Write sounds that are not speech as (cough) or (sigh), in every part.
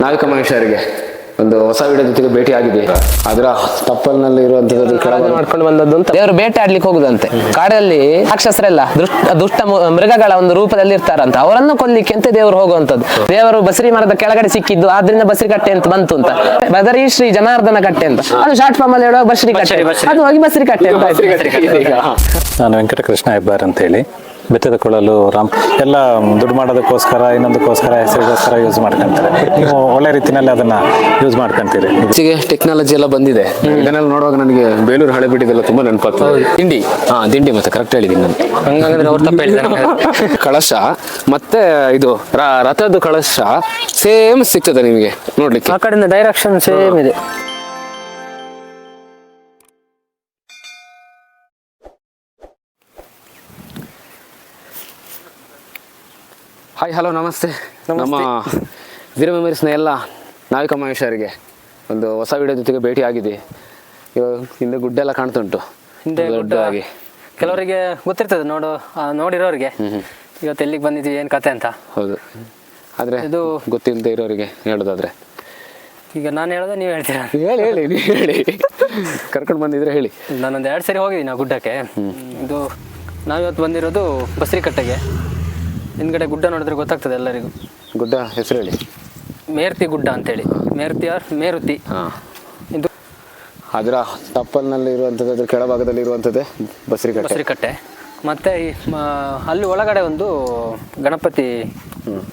ನಾವಿಕ ಮನುಷ್ಯರಿಗೆ ಒಂದು ಹೊಸ ವಿಡಿಯೋ ಜೊತೆಗೆ ಭೇಟಿ ಆಗಿದೆ ಅದರ ತಪ್ಪಲ್ನಲ್ಲಿ ಇರುವಂತದ್ದು ಕೆಳಗೆ. ಮಾಡ್ಕೊಂಡು ಬಂದದ್ದು ಅಂತ. ದೇವರು ಬೇಟೆ ಆಡ್ಲಿಕ್ಕೆ ಹೋಗುದಂತೆ. ಕಾಡಲ್ಲಿ ರಾಕ್ಷಸರೆಲ್ಲ ದುಷ್ಟ ದುಷ್ಟ ಮೃಗಗಳ ಒಂದು ರೂಪದಲ್ಲಿ ಇರ್ತಾರಂತ. ಅವರನ್ನು ಕೊಲ್ಲಿಕ್ಕೆ ಅಂತ ದೇವರು ಹೋಗುವಂತದ್ದು ದೇವರು ಬಸರಿ ಮರದ ಕೆಳಗಡೆ ಸಿಕ್ಕಿದ್ದು ಆದ್ರಿಂದ ಬಸರಿ ಕಟ್ಟೆ ಅಂತ ಬಂತು ಅಂತ. ಬದರಿ ಶ್ರೀ ಜನಾರ್ದನ ಕಟ್ಟೆ ಅಂತ. ಅದು ಶಾರ್ಟ್ ಫಾರ್ಮ್ ಅಲ್ಲಿ ಹೇಳುವಾಗ ಬಸರಿ ಕಟ್ಟೆ. ಅದು ಹೋಗಿ ಬಸರಿ ಕಟ್ಟೆ ಅಂತ. ನಾನು ವೆಂಕಟಕೃಷ್ಣ ಹೆಬ್ಬಾರ್ ಅಂತ ಹೇಳಿ. ಬೆತ್ತದ ಕೊಳಲು ರಾಮ್ ಎಲ್ಲ ದುಡ್ಡು ಮಾಡೋದಕ್ಕೋಸ್ಕರ ಇನ್ನೊಂದಕ್ಕೋಸ್ಕರ ಹೆಸರಿಗೋಸ್ಕರ ಯೂಸ್ ಮಾಡ್ಕೊಂತಾರೆ. ನೀವು ಒಳ್ಳೆ ರೀತಿನಲ್ಲಿ ಅದನ್ನ ಯೂಸ್ ಮಾಡ್ಕೊಂತೀರಿ. ಹೆಚ್ಚಿಗೆ ಟೆಕ್ನಾಲಜಿ ಎಲ್ಲ ಬಂದಿದೆ. ಇದನ್ನೆಲ್ಲ ನೋಡುವಾಗ ನನಗೆ ಬೇಲೂರು ಹಳೆಬಿಟ್ಟಿದೆಲ್ಲ ತುಂಬಾ ನೆನಪಾಗ್ತದೆ. ತಿಂಡಿ. ಹಾ ತಿಂಡಿ ಮತ್ತೆ ಕರೆಕ್ಟ್ ಹೇಳಿದೀನಿ ನಾನು. ಹಂಗಂದ್ರೆ ಅವ್ರ ತಪ್ಪು ಹೇಳಿದ್ದಾರೆ. ಕಳಶ ಮತ್ತೆ ಇದು ರಥದ ಕಳಶ ಸೇಮ್ ಸಿಗ್ತದೆ ನಿಮಗೆ ನೋಡ್ಲಿಕ್ಕೆ. ಆ ಕಡೆಯಿಂದ ಡೈರೆಕ್ಷನ್ ಸೇಮ್ ಇದೆ. ಹಾಯ್ ಹಲೋ ನಮಸ್ತೆ. ನಮ್ಮ ವೀರ ಮೆಮರೀಸ್ನ ಎಲ್ಲ ನಾವಿಕ ಮಹೇಶ್ವರಿಗೆ ಒಂದು ಹೊಸ ವಿಡಿಯೋ ಜೊತೆಗೆ ಭೇಟಿ ಆಗಿದೆ ಇವಾಗ ಹಿಂದೆ ಗುಡ್ಡ ಎಲ್ಲ ಕಾಣ್ತುಂಟು. ಹಿಂದೆ ಗುಡ್ಡ ದೊಡ್ಡದಾಗಿ. ಕೆಲವರಿಗೆ ಗೊತ್ತಿರ್ತದೆ ನೋಡು ನೋಡಿರೋರಿಗೆ. ಇವತ್ತು ಎಲ್ಲಿಗೆ ಬಂದಿದ್ವಿ ಏನು ಕತೆ ಅಂತ. ಹೌದು. ಆದರೆ ಇದು- ಗೊತ್ತಿಲ್ಲದೆ ಇರೋರಿಗೆ ಹೇಳೋದಾದ್ರೆ. ಈಗ ನಾನು ಹೇಳೋದು ನೀವು ಹೇಳ್ತೀರಾ? ಹೇಳಿ ಹೇಳಿ ನೀವು ಹೇಳಿ. ಕರ್ಕೊಂಡು ಬಂದಿದ್ರೆ ಹೇಳಿ. ನಾನೊಂದು ಎರಡು ಸರಿ ಹೋಗಿದ್ದೀನಿ ಆ ಗುಡ್ಡಕ್ಕೆ. ಇದು ನಾವಿವತ್ತು ಬಂದಿರೋದು ಬಸ್ರಿ ಕಟ್ಟೆಗೆ ಹಿಂದ್ಗಡೆ ಗುಡ್ಡ ನೋಡಿದ್ರೆ ಗೊತ್ತಾಗ್ತದೆ ಎಲ್ಲರಿಗೂ. ಗುಡ್ಡ ಹೆಸರು ಹೇಳಿ ಮೇರ್ತಿ ಗುಡ್ಡ ಅಂತೇಳಿ. ಮೇರ್ತಿ ಆರ್ ಮೇರುತಿ. ಹಾಂ. ಇದು ಅದರ ತಪ್ಪಲ್ನಲ್ಲಿ ಇರುವಂಥದ್ದು ಅದ್ರ ಕೆಳಭಾಗದಲ್ಲಿ ಇರುವಂಥದ್ದೇ ಬಸರಿ ಬಸರಿಕಟ್ಟೆ. ಬಸ್ರಿ ಕಟ್ಟೆ ಮತ್ತೆ ಈ ಮ- ಅಲ್ಲಿ ಒಳಗಡೆ ಒಂದು ಗಣಪತಿ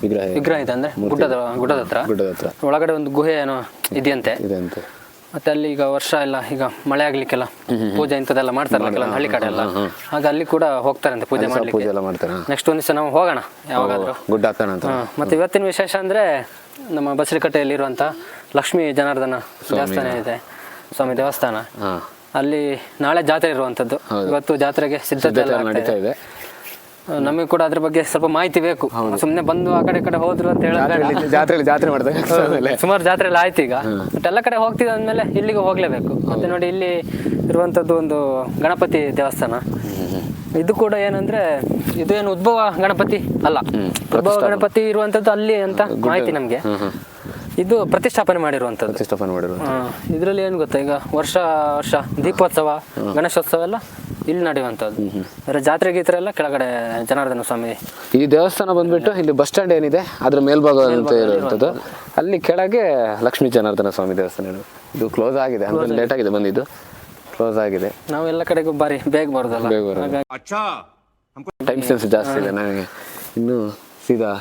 ವಿಗ್ರಹ ವಿಗ್ರಹ ಇದೆ ಅಂದ್ರೆ ಗುಡ್ಡದ ಗುಡ್ಡದ ಹತ್ರ. ಗುಡ್ಡದ ಹತ್ರ. ಒಳಗಡೆ ಒಂದು ಗುಹೆ ಏನೋ ಇದೆಯಂತೆ. ಇದೆ ಅಂತ. ಮತ್ತೆ ಅಲ್ಲಿ ಈಗ ವರ್ಷ ಎಲ್ಲ ಈಗ ಮಳೆ ಆಗ್ಲಿಕ್ಕೆಲ್ಲ ಪೂಜೆ ಇಂಥದ್ದೆಲ್ಲ ಮಾಡ್ತಾರಲ್ಲ ಕೆಲವೊಂದು ಹಳ್ಳಿ ಕಡೆ ಎಲ್ಲ ಆಗ ಅಲ್ಲಿ ಕೂಡ ಹೋಗ್ತಾರಂತೆ ಪೂಜೆ ಮಾಡ್ಲಿಕ್ಕೆ. ಪೂಜೆ ಎಲ್ಲ ಮಾಡ್ತಾರೆ? ನೆಕ್ಸ್ಟ್ ಒಂದ್ ದಿವಸ ನಾವು ಹೋಗೋಣ ಯಾವಾಗಾದ್ರೂ. ಗುಡ್ಡ ಹಾಕೋಣ ಅಂತ. ಹಾ, ಮತ್ತೆ ಇವತ್ತಿನ ವಿಶೇಷ ಅಂದ್ರೆ ನಮ್ಮ ಬಸರಿಕಟ್ಟೆಯಲ್ಲಿ ಇರುವಂತ ಲಕ್ಷ್ಮಿ ಜನಾರ್ದನ ದೇವಸ್ಥಾನ ಇದೆ ಸ್ವಾಮಿ ದೇವಸ್ಥಾನ. ಹಾ. ಅಲ್ಲಿ ನಾಳೆ ಜಾತ್ರೆ ಇರುವಂತದ್ದು. ಇವತ್ತು ಜಾತ್ರೆಗೆ ಸಿದ್ಧತೆ ಎಲ್ಲ ನಡೀತಾ ಇದೆ. ನಮಗೆ ಕೂಡ ಅದ್ರ ಬಗ್ಗೆ ಸ್ವಲ್ಪ ಮಾಹಿತಿ ಬೇಕು. ಸುಮ್ನೆ ಬಂದು ಆ ಕಡೆ ಈ ಕಡೆ ಹೋದ್ರು ಅಂತ ಹೇಳಿದ್ರೆ ಜಾತ್ರೆಯಲ್ಲಿ ಜಾತ್ರೆಯಲ್ಲಿ ಜಾತ್ರೆ ಮಾಡ್ತಾರೆ ಸುಮಾರು ಜಾತ್ರೆ ಎಲ್ಲ ಆಯ್ತು ಈಗ. ಬಟ್ ಎಲ್ಲ ಕಡೆ ಹೋಗ್ತಿದ್ದ ಅಂದ್ಮೇಲೆ ಇಲ್ಲಿಗೆ ಹೋಗ್ಲೇಬೇಕು. ಮತ್ತೆ ನೋಡಿ ಇಲ್ಲಿ ಇರುವಂತದ್ದು ಒಂದು ಗಣಪತಿ ದೇವಸ್ಥಾನ. ಇದು ಕೂಡ ಏನಂದ್ರೆ ಇದು ಏನು ಉದ್ಭವ ಗಣಪತಿ ಅಲ್ಲ. ಉದ್ಭವ ಗಣಪತಿ ಇರುವಂತದ್ದು ಅಲ್ಲಿ ಅಂತ ಮಾಹಿತಿ ನಮ್ಗೆ. ಇದು ಪ್ರತಿಷ್ಠಾಪನೆ ಮಾಡಿರುವಂತದ್ದು ಪ್ರತಿಷ್ಠಾಪನೆ ಮಾಡಿರುವ ಇದರಲ್ಲಿ ಏನು ಗೊತ್ತಾ ಈಗ ವರ್ಷ ವರ್ಷ ದೀಪೋತ್ಸವ ಗಣೇಶೋತ್ಸವ ಎಲ್ಲ ಇಲ್ಲಿ ನಡೆಯುವಂತದ್ದು ಅಂದ್ರೆ ಜಾತ್ರೆ ಗೀತ್ರೆ ಎಲ್ಲ ಕೆಳಗಡೆ ಜನಾರ್ದನ ಸ್ವಾಮಿ ಈ ದೇವಸ್ಥಾನ ಬಂದ್ಬಿಟ್ಟು ಇಲ್ಲಿ ಬಸ್ ಸ್ಟ್ಯಾಂಡ್ ಏನಿದೆ ಅದ್ರ ಮೇಲ್ಭಾಗ ಅಂತ ಇರುವಂಥದ್ದು. ಅಲ್ಲಿ ಕೆಳಗೆ ಲಕ್ಷ್ಮೀ ಜನಾರ್ದನ ಸ್ವಾಮಿ ದೇವಸ್ಥಾನ ಇದೆ. ಇದು ಕ್ಲೋಸ್ ಆಗಿದೆ ಅಂದ್ರೆ ಲೇಟ್ ಆಗಿದೆ. ಬಂದಿದ್ದು. ಕ್ಲೋಸ್ ಆಗಿದೆ. ನಾವು ಎಲ್ಲ ಕಡೆಗೂ ಬಾರಿ ಬೇಗ ಬರೋದಲ್ಲ. ಬೇಗ ಬರೋದು. ಟೈಮ್ ಸೆನ್ಸ್ ಜಾಸ್ತಿ ಇದೆ ನನಗೆ. ಇನ್ನು ಸೀದಾ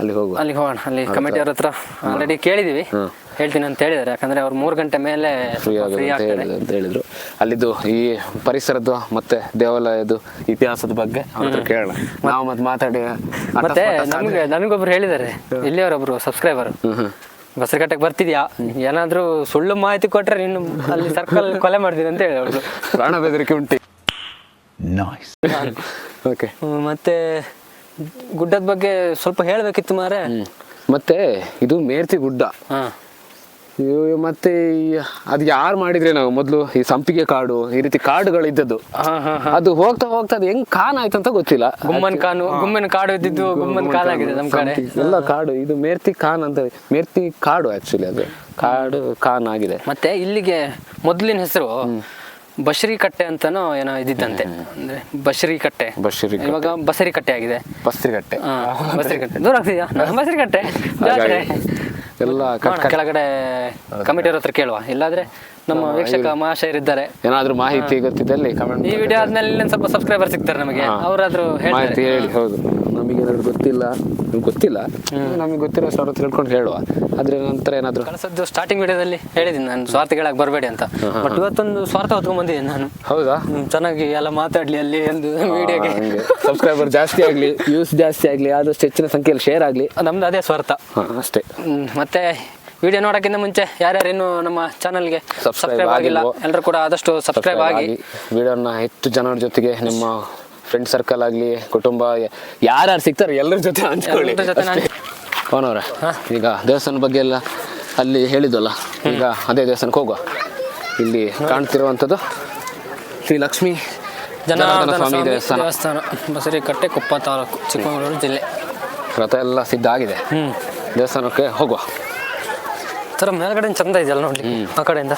ಅಲ್ಲಿ ಹೋಗುವ. ಅಲ್ಲಿಗೆ ಹೋಗೋಣ. ಅಲ್ಲಿ ಕಮಿಟಿ ಅವ್ರ ಹತ್ರ ಆಲ್ರೆಡಿ ಕೇಳಿದೀವಿ. ಹೇಳ್ತೀನಿ ಅಂತ ಹೇಳಿದಾರೆ ಯಾಕಂದ್ರೆ ಅವ್ರು ಮೂರು ಗಂಟೆ ಮೇಲೆ ಫ್ರೀ ಆಗುತ್ತೆ ಅಂತ ಆಗ್ತಾರೆ ಹೇಳಿದ್ರು ಅಂತ ಹೇಳಿದ್ರು. ಅಲ್ಲಿದ್ದು ಈ ಪರಿಸರದ್ದು ಮತ್ತೆ ದೇವಾಲಯದ್ದು ಇತಿಹಾಸದ ಬಗ್ಗೆ ಅವ್ರ ಹತ್ರ ಕೇಳೋಣ. ನಾವು ಮತ್ತೆ ಮಾತಾಡಿ ಮತ್ತೆ ನಮ್ಗೆ ನನಗೊಬ್ರು ಹೇಳಿದ್ದಾರೆ. ಇಲ್ಲಿಯವರೊಬ್ರು ಸಬ್ಸ್ಕ್ರೈಬರ್ ಬಸರಕಟ್ಟೆಗೆ ಬರ್ತಿದ್ಯಾ? ಏನಾದ್ರೂ ಸುಳ್ಳು ಮಾಹಿತಿ ಕೊಟ್ರೆ ನೀನು ಅಲ್ಲಿ ಸರ್ಕಲ್ ಕೊಲೆ ಮಾಡ್ತೀನಿ ಅಂತ ಹೇಳಿ ಅವ್ರು. ಪ್ರಾಣ ಬೆದರಿಕೆ ಉಂಟು. ಓಕೆ (laughs) ಹ್ಮ್, ಮತ್ತೆ ಗುಡ್ಡದ ಬಗ್ಗೆ ಸ್ವಲ್ಪ ಹೇಳಬೇಕಿತ್ತು ಮಾರೆ. ಮತ್ತೆ ಇದು ಮೇರ್ತಿ ಗುಡ್ಡ. ಇವು ಮತ್ತೆ ಅದು ಯಾರು ಮಾಡಿದ್ರೆ ನಾವು ಮೊದಲು ಈ ಸಂಪಿಗೆ ಕಾಡು ಈ ರೀತಿ ಕಾಡುಗಳು ಇದ್ದದ್ದು ಅದು ಹೋಗ್ತಾ ಹೋಗ್ತಾ ಅದು ಹೆಂಗ್ ಕಾನ್ ಆಯ್ತು ಅಂತ ಗೊತ್ತಿಲ್ಲ. ಗುಮ್ಮನ್ ಕಾನು ಗುಮ್ಮನ್ ಕಾಡು ಇದ್ದಿದ್ದು ಗುಮ್ಮನ್ ಆಗಿದೆ ನಮ್ ಕಡೆ. ಎಲ್ಲ ಕಾಡು ಇದು ಮೇರ್ತಿ ಕಾನ್ ಅಂತ ಮೇರ್ತಿ ಕಾಡು ಆಕ್ಚುಲಿ ಅದು. ಕಾಡು ಕಾನ್ ಆಗಿದೆ. ಮತ್ತೆ ಇಲ್ಲಿಗೆ ಮೊದಲಿನ ಹೆಸರು ಬಶ್ರಿ ಕಟ್ಟೆ ಅಂತಾನೋ ಏನೋ ಇದ್ದಿದ್ದಂತೆ. ಅಂದ್ರೆ ಬಶ್ರಿ ಕಟ್ಟೆ ಬಶ್ರಿ ಇವಾಗ ಬಸರಿ ಕಟ್ಟೆ ಆಗಿದೆ. ಬಸ್ತಿಗಟ್ಟೆ ಹಾ, ಬಸರಿ ಕಟ್ಟೆ ದೂರ ಆಗ್ತಿದ್ಯಾ? ಬಸರಿ ಕಟ್ಟೆ ಎಲ್ಲ ಕೆಳಗಡೆ ಕಮಿಟಿ ಅವ್ರ ಹತ್ರ ಕೇಳುವ. ಇಲ್ಲಾದ್ರೆ ನಮ್ಮ ವೀಕ್ಷಕ ಮಹಾಶಯರಿದ್ದಾರೆ ಏನಾದ್ರೂ ಮಾಹಿತಿ ಗೊತ್ತಿದ್ದಲ್ಲಿ ಕಮೆಂಟ್ ಈ ವಿಡಿಯೋ ಆದ್ಮೇಲೆ ಸ್ವಲ್ಪ ಸಬ್ಸ್ಕ್ರೈಬರ್ ಸಿಗ್ತಾರೆ ನಮಗೆ. ಅವರಾದ್ರೂ ಮಾಹಿತಿ ಹೇಳಿ ಹೌದು. ನಮಗೆ ಏನಾದ್ರು ಗೊತ್ತಿಲ್ಲ ನಿಮ್ಗೆ ಗೊತ್ತಿಲ್ಲ ನಮಗೆ ಗೊತ್ತಿರೋ ಸ್ವಾರ್ಥ ತಿಳ್ಕೊಂಡು ಹೇಳುವ. ಅದ್ರ ನಂತರ ಏನಾದ್ರು ಕಳಿಸದ್ದು ಸ್ಟಾರ್ಟಿಂಗ್ ವಿಡಿಯೋದಲ್ಲಿ ಹೇಳಿದ್ದೀನಿ ನಾನು. ಸ್ವಾರ್ಥಗಳಾಗಿ ಬರಬೇಡಿ ಅಂತ. ಬಟ್ ಇವತ್ತೊಂದು ಸ್ವಾರ್ಥ ಹೊತ್ಕೊಂಡ್ ಬಂದಿದ್ದೀನಿ ನಾನು. ಹೌದಾ? ಚೆನ್ನಾಗಿ ಎಲ್ಲ ಮಾತಾಡ್ಲಿ ಅಲ್ಲಿ ಒಂದು ವಿಡಿಯೋಗೆ ಸಬ್ಸ್ಕ್ರೈಬರ್ ಜಾಸ್ತಿ ಆಗಲಿ ವ್ಯೂಸ್ ಜಾಸ್ತಿ ಆಗಲಿ ಆದಷ್ಟು ಹೆಚ್ಚಿನ ಸಂಖ್ಯೆಯಲ್ಲಿ ಶೇರ್ ಆಗಲಿ. ನಮ್ದು ಅದೇ ಸ್ವಾರ್ಥ. ಅಷ್ಟೇ. ಹ್ಮ್, ಮತ್ತೆ ವಿಡಿಯೋ ನೋಡೋಕ್ಕಿಂತ ಮುಂಚೆ ಯಾರ್ಯಾರು ಇನ್ನು ನಮ್ಮ ಚಾನಲ್ಗೆ ಗೆ ಸಬ್ಸ್ಕ್ರೈಬ್ ಆಗಿಲ್ಲ? ಎಲ್ಲರೂ ಕೂಡ ಆದಷ್ಟು ಸಬ್ಸ್ಕ್ರೈಬ್ ಆಗಿ ವಿಡಿಯೋನ ಹೆಚ್ಚು ಜನರ ಜೊತೆಗೆ ನಿಮ್ಮ ಫ್ರೆಂಡ್ ಸರ್ಕಲ್ ಆಗಲಿ ಕುಟುಂಬ ಯಾರ್ಯಾರು ಸಿಗ್ತಾರೆ ಎಲ್ಲರ ಜೊತೆ ಹಂಚ್ಕೊಳ್ಳಿ. ಅವನವ್ರ ಈಗ ದೇವಸ್ಥಾನ ಬಗ್ಗೆ ಎಲ್ಲ ಅಲ್ಲಿ ಹೇಳಿದ್ವಲ್ಲ ಈಗ ಅದೇ ದೇವಸ್ಥಾನಕ್ಕೆ ಹೋಗುವ. ಇಲ್ಲಿ ಕಾಣ್ತಿರುವಂಥದ್ದು ಶ್ರೀ ಲಕ್ಷ್ಮೀ ಜನಾರ್ದನ ಸ್ವಾಮಿ ದೇವಸ್ಥಾನ. ಬಸರಿ ಬಸರಿಕಟ್ಟೆ ಕೊಪ್ಪ ತಾಲೂಕು ಚಿಕ್ಕಮಗಳೂರು ಜಿಲ್ಲೆ. ರಥ ಎಲ್ಲ ಸಿದ್ಧ ಆಗಿದೆ. ದೇವಸ್ಥಾನಕ್ಕೆ ಹೋಗುವ. ಥರ ಮೇಲ್ಗಡೆ ಚಂದ ಇದೆಯಲ್ಲ ನೋಡಿ ಆ ಕಡೆಯಿಂದ.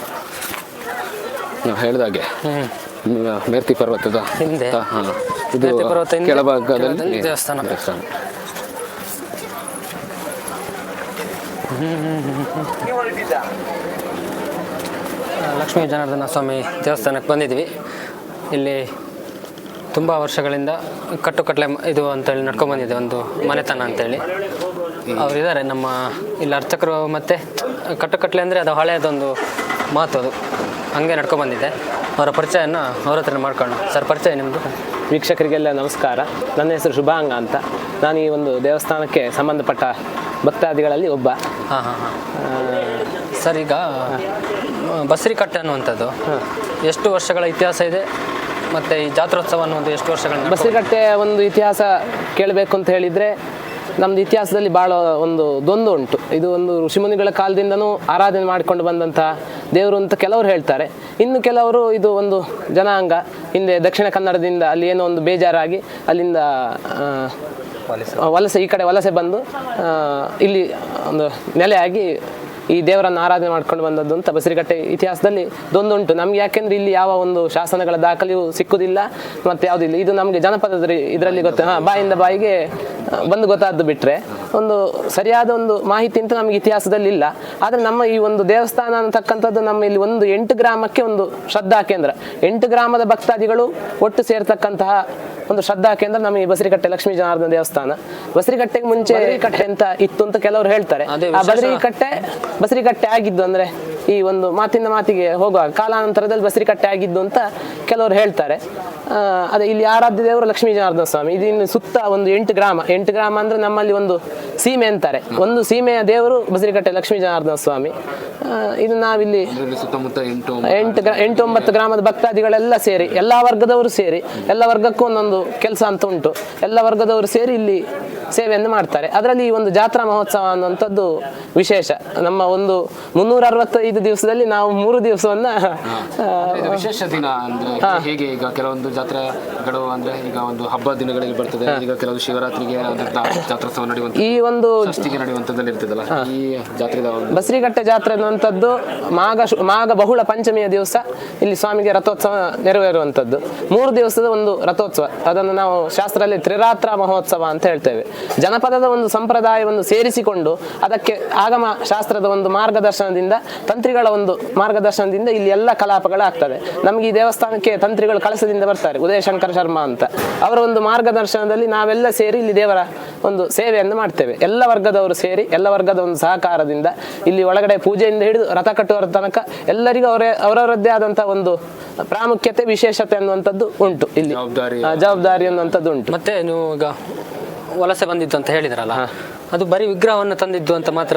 ನಾವು ಹೇಳ್ದಾಗೆ. ಮೇರ್ತಿ ಪರ್ವತದ ಹಿಂದೆ. ಇದು ಪರ್ವತ ಕೆಳಭಾಗದಲ್ಲಿ ದೇವಸ್ಥಾನ. ದೇವಸ್ಥಾನ. ಲಕ್ಷ್ಮೀ ಜನಾರ್ದನ ಸ್ವಾಮಿ ದೇವಸ್ಥಾನಕ್ಕೆ ಬಂದಿದ್ವಿ. ಇಲ್ಲಿ ತುಂಬ ವರ್ಷಗಳಿಂದ ಕಟ್ಟುಕಟ್ಟಲೆ ಇದು ಅಂತೇಳಿ ನಡ್ಕೊಂಡ್ಬಂದಿದೆ ಒಂದು ಮನೆತನ ಅಂತೇಳಿ. ಅವರಿದ್ದಾರೆ ನಮ್ಮ ಇಲ್ಲಿ ಅರ್ಚಕರು ಮತ್ತು ಕಟ್ಟುಕಟ್ಲೆ ಅಂದರೆ ಅದು ಹಳೆಯದೊಂದು ಮಾತು ಅದು. ಹಂಗೆ ನಡ್ಕೊಂಡ್ಬಂದಿದೆ ಅವರ ಪರಿಚಯನ ಅವ್ರ ಹತ್ರ ಮಾಡ್ಕೊಂಡು ಸರ್ ಪರಿಚಯ ನಿಮ್ಮದು ವೀಕ್ಷಕರಿಗೆಲ್ಲ ನಮಸ್ಕಾರ. ನನ್ನ ಹೆಸರು ಶುಭಾಂಗ ಅಂತ. ನಾನು ಈ ಒಂದು ದೇವಸ್ಥಾನಕ್ಕೆ ಸಂಬಂಧಪಟ್ಟ ಭಕ್ತಾದಿಗಳಲ್ಲಿ ಒಬ್ಬ. ಹಾಂ ಹಾಂ ಹಾಂ. ಸರ್ ಈಗ ಬಸರಿ ಕಟ್ಟೆ ಅನ್ನುವಂಥದ್ದು ಎಷ್ಟು ವರ್ಷಗಳ ಇತಿಹಾಸ ಇದೆ? ಮತ್ತು ಈ ಜಾತ್ರೋತ್ಸವ ಅನ್ನುವಂಥ ಎಷ್ಟು ವರ್ಷಗಳ ಬಸರಿಕಟ್ಟೆಯ ಒಂದು ಇತಿಹಾಸ ಕೇಳಬೇಕು ಅಂತ ಹೇಳಿದರೆ ನಮ್ದು ಇತಿಹಾಸದಲ್ಲಿ ಭಾಳ ಒಂದು ದ್ವಂದ್ವ ಉಂಟು. ಇದು ಒಂದು ಋಷಿಮುನಿಗಳ ಕಾಲದಿಂದನೂ ಆರಾಧನೆ ಮಾಡಿಕೊಂಡು ಬಂದಂತಹ ದೇವರು ಅಂತ ಕೆಲವರು ಹೇಳ್ತಾರೆ. ಇನ್ನು ಕೆಲವರು ಇದು ಒಂದು ಜನಾಂಗ, ಹಿಂದೆ ದಕ್ಷಿಣ ಕನ್ನಡದಿಂದ ಅಲ್ಲಿ ಏನೋ ಒಂದು ಬೇಜಾರಾಗಿ ಅಲ್ಲಿಂದ ವಲಸೆ, ಈ ಕಡೆ ವಲಸೆ ಬಂದು ಇಲ್ಲಿ ಒಂದು ನೆಲೆಯಾಗಿ ಈ ದೇವರನ್ನು ಆರಾಧನೆ ಮಾಡ್ಕೊಂಡು ಬಂದದ್ದು ಅಂತ ಬಸರಿಕಟ್ಟೆ ಇತಿಹಾಸದಲ್ಲಿ ದೊಂದುಂಟು ನಮ್ಗೆ ಯಾಕೆಂದ್ರೆ ಇಲ್ಲಿ ಯಾವ ಒಂದು ಶಾಸನಗಳ ದಾಖಲೆಯೂ ಸಿಕ್ಕುದಿಲ್ಲ, ಮತ್ತೆ ಯಾವುದಿಲ್ಲ ಇದು ನಮಗೆ ಜನಪದ ಇದರಲ್ಲಿ ಗೊತ್ತ. ಬಾಯಿಂದ ಬಾಯಿಗೆ ಬಂದು ಗೊತ್ತಾದ್ದು ಬಿಟ್ಟರೆ ಒಂದು ಸರಿಯಾದ ಒಂದು ಮಾಹಿತಿ ಅಂತೂ ನಮಗೆ ಇತಿಹಾಸದಲ್ಲಿ ಇಲ್ಲ. ಆದರೆ ನಮ್ಮ ಈ ಒಂದು ದೇವಸ್ಥಾನ ಅಂತಕ್ಕಂಥದ್ದು ನಮ್ಮ ಇಲ್ಲಿ ಒಂದು ಎಂಟು ಗ್ರಾಮಕ್ಕೆ ಒಂದು ಶ್ರದ್ಧಾ ಕೇಂದ್ರ. ಎಂಟು ಗ್ರಾಮದ ಭಕ್ತಾದಿಗಳು ಒಟ್ಟು ಸೇರ್ತಕ್ಕಂತಹ ಒಂದು ಶ್ರದ್ಧಾ ಕೇಂದ್ರ ನಮ್ಮ ಈ ಬಸರಿಕಟ್ಟೆ ಲಕ್ಷ್ಮೀ ಜನಾರ್ದನ ದೇವಸ್ಥಾನ. ಬಸರಿಕಟ್ಟೆಗೆ ಮುಂಚೆ ಕಟ್ಟೆ ಅಂತ ಇತ್ತು ಅಂತ ಕೆಲವರು ಹೇಳ್ತಾರೆ. ಆ ಬಸರಿಕಟ್ಟೆ ಬಸರಿಕಟ್ಟೆ ಆಗಿದ್ದು ಅಂದ್ರೆ ಈ ಒಂದು ಮಾತಿನ ಮಾತಿಗೆ ಹೋಗುವಾಗ ಕಾಲಾನಂತರದಲ್ಲಿ ಬಸರಿಕಟ್ಟೆ ಆಗಿದ್ದು ಅಂತ ಕೆಲವರು ಹೇಳ್ತಾರೆ. ಅದೇ ಇಲ್ಲಿ ಆರಾಧ್ಯ ದೇವರು ಲಕ್ಷ್ಮೀ ಜನಾರ್ದನ ಸ್ವಾಮಿ. ಇದಿನ್ನು ಸುತ್ತ ಒಂದು ಎಂಟು ಗ್ರಾಮ. ಎಂಟು ಗ್ರಾಮ ಅಂದ್ರೆ ನಮ್ಮಲ್ಲಿ ಒಂದು ಸೀಮೆ ಅಂತಾರೆ. ಒಂದು ಸೀಮೆಯ ದೇವರು ಬಸರಿಕಟ್ಟೆ ಲಕ್ಷ್ಮೀ ಜನಾರ್ದನ ಸ್ವಾಮಿ. ಇದು ನಾವಿಲ್ಲಿ ಎಂಟು ಎಂಟು ಒಂಬತ್ತು ಗ್ರಾಮದ ಭಕ್ತಾದಿಗಳೆಲ್ಲ ಸೇರಿ ಎಲ್ಲ ವರ್ಗದವರು ಸೇರಿ ಎಲ್ಲ ವರ್ಗಕ್ಕೂ ಒಂದೊಂದು ಕೆಲಸ ಅಂತ ಉಂಟು. ಎಲ್ಲ ವರ್ಗದವರು ಸೇರಿ ಇಲ್ಲಿ ಸೇವೆಯನ್ನು ಮಾಡ್ತಾರೆ. ಅದರಲ್ಲಿ ಈ ಒಂದು ಜಾತ್ರಾ ಮಹೋತ್ಸವ ಅನ್ನುವಂಥದ್ದು ವಿಶೇಷ. ನಮ್ಮ ಒಂದು ಮುನ್ನೂರ ಅರವತ್ತೈದು ದಿವಸದಲ್ಲಿ ನಾವು ಮೂರು ದಿವಸವನ್ನ ವಿಶೇಷ ದಿನ ಹೇಗೆ ಈಗ ಕೆಲವೊಂದು ಜಾತ್ರೆಗಳು ಅಂದ್ರೆ ಈಗ ಒಂದು ಹಬ್ಬ ದಿನಗಳಲ್ಲಿ ಬರ್ತದೆ. ಈಗ ಕೆಲವು ಶಿವರಾತ್ರಿಗೆ ಒಂದು ಜಾತ್ರೋತ್ಸವ ನಡೆಯುವಂತ ಈ ಒಂದು ಷಷ್ಠಿಗೆ ನಡೆಯುವಂತದ್ದಲ್ಲಿ ಇರ್ತದಲ್ಲ. ಈ ಜಾತ್ರೆ ಬಸರಿಘಟ್ಟೆ ಬಸರಿಘಟ್ಟ ಜಾತ್ರೆ ಅನ್ನುವಂಥದ್ದು ಮಾಘ ಮಾಘ ಬಹುಳ ಪಂಚಮಿಯ ದಿವಸ ಇಲ್ಲಿ ಸ್ವಾಮಿಗೆ ರಥೋತ್ಸವ ನೆರವೇರುವಂಥದ್ದು. ಮೂರು ದಿವಸದ ಒಂದು ರಥೋತ್ಸವ. ಅದನ್ನು ನಾವು ಶಾಸ್ತ್ರದಲ್ಲಿ ತ್ರಿರಾತ್ರ ಮಹೋತ್ಸವ ಅಂತ ಹೇಳ್ತೇವೆ. ಜನಪದದ ಒಂದು ಸಂಪ್ರದಾಯವನ್ನು ಸೇರಿಸಿಕೊಂಡು ಅದಕ್ಕೆ ಆಗಮ ಶಾಸ್ತ್ರದ ಒಂದು ಮಾರ್ಗದರ್ಶನದಿಂದ ತಂತ್ರಿಗಳ ಒಂದು ಮಾರ್ಗದರ್ಶನದಿಂದ ಇಲ್ಲಿ ಎಲ್ಲ ಕಲಾಪಗಳಾಗ್ತದೆ ನಮಗೆ ಈ ದೇವಸ್ಥಾನಕ್ಕೆ ತಂತ್ರಿಗಳು ಕಳಸದಿಂದ ಬರ್ತಾರೆ ಉದಯಶಂಕರ ಶರ್ಮಾ ಅಂತ. ಅವರ ಒಂದು ಮಾರ್ಗದರ್ಶನದಲ್ಲಿ ನಾವೆಲ್ಲ ಸೇರಿ ಇಲ್ಲಿ ದೇವರ ಒಂದು ಸೇವೆಯನ್ನು ಮಾಡ್ತೇವೆ. ಎಲ್ಲ ವರ್ಗದವರು ಸೇರಿ ಎಲ್ಲ ವರ್ಗದ ಒಂದು ಸಹಕಾರದಿಂದ ಇಲ್ಲಿ ಒಳಗಡೆ ಪೂಜೆಯಿಂದ ಹಿಡಿದು ರಥ ಕಟ್ಟುವರ ತನಕ ಎಲ್ಲರಿಗೂ ಅವರೇ ಅವರವರದ್ದೇ ಆದಂತಹ ಒಂದು ಪ್ರಾಮುಖ್ಯತೆ ವಿಶೇಷತೆ ಅನ್ನುವಂಥದ್ದು ಉಂಟು ಇಲ್ಲಿ. ಜವಾಬ್ದಾರಿ. ಅನ್ನುವಂಥದ್ದು ಉಂಟು. ಮತ್ತೆ ನೀವು ಈಗ ವಲಸೆ ಬಂದಿದ್ದು ಅಂತ ಹೇಳಿದ್ರಲ್ಲ ಅದು ಬರೀ ವಿಗ್ರಹವನ್ನು ತಂದಿದ್ದು ಅಂತ ಮಾತ್ರ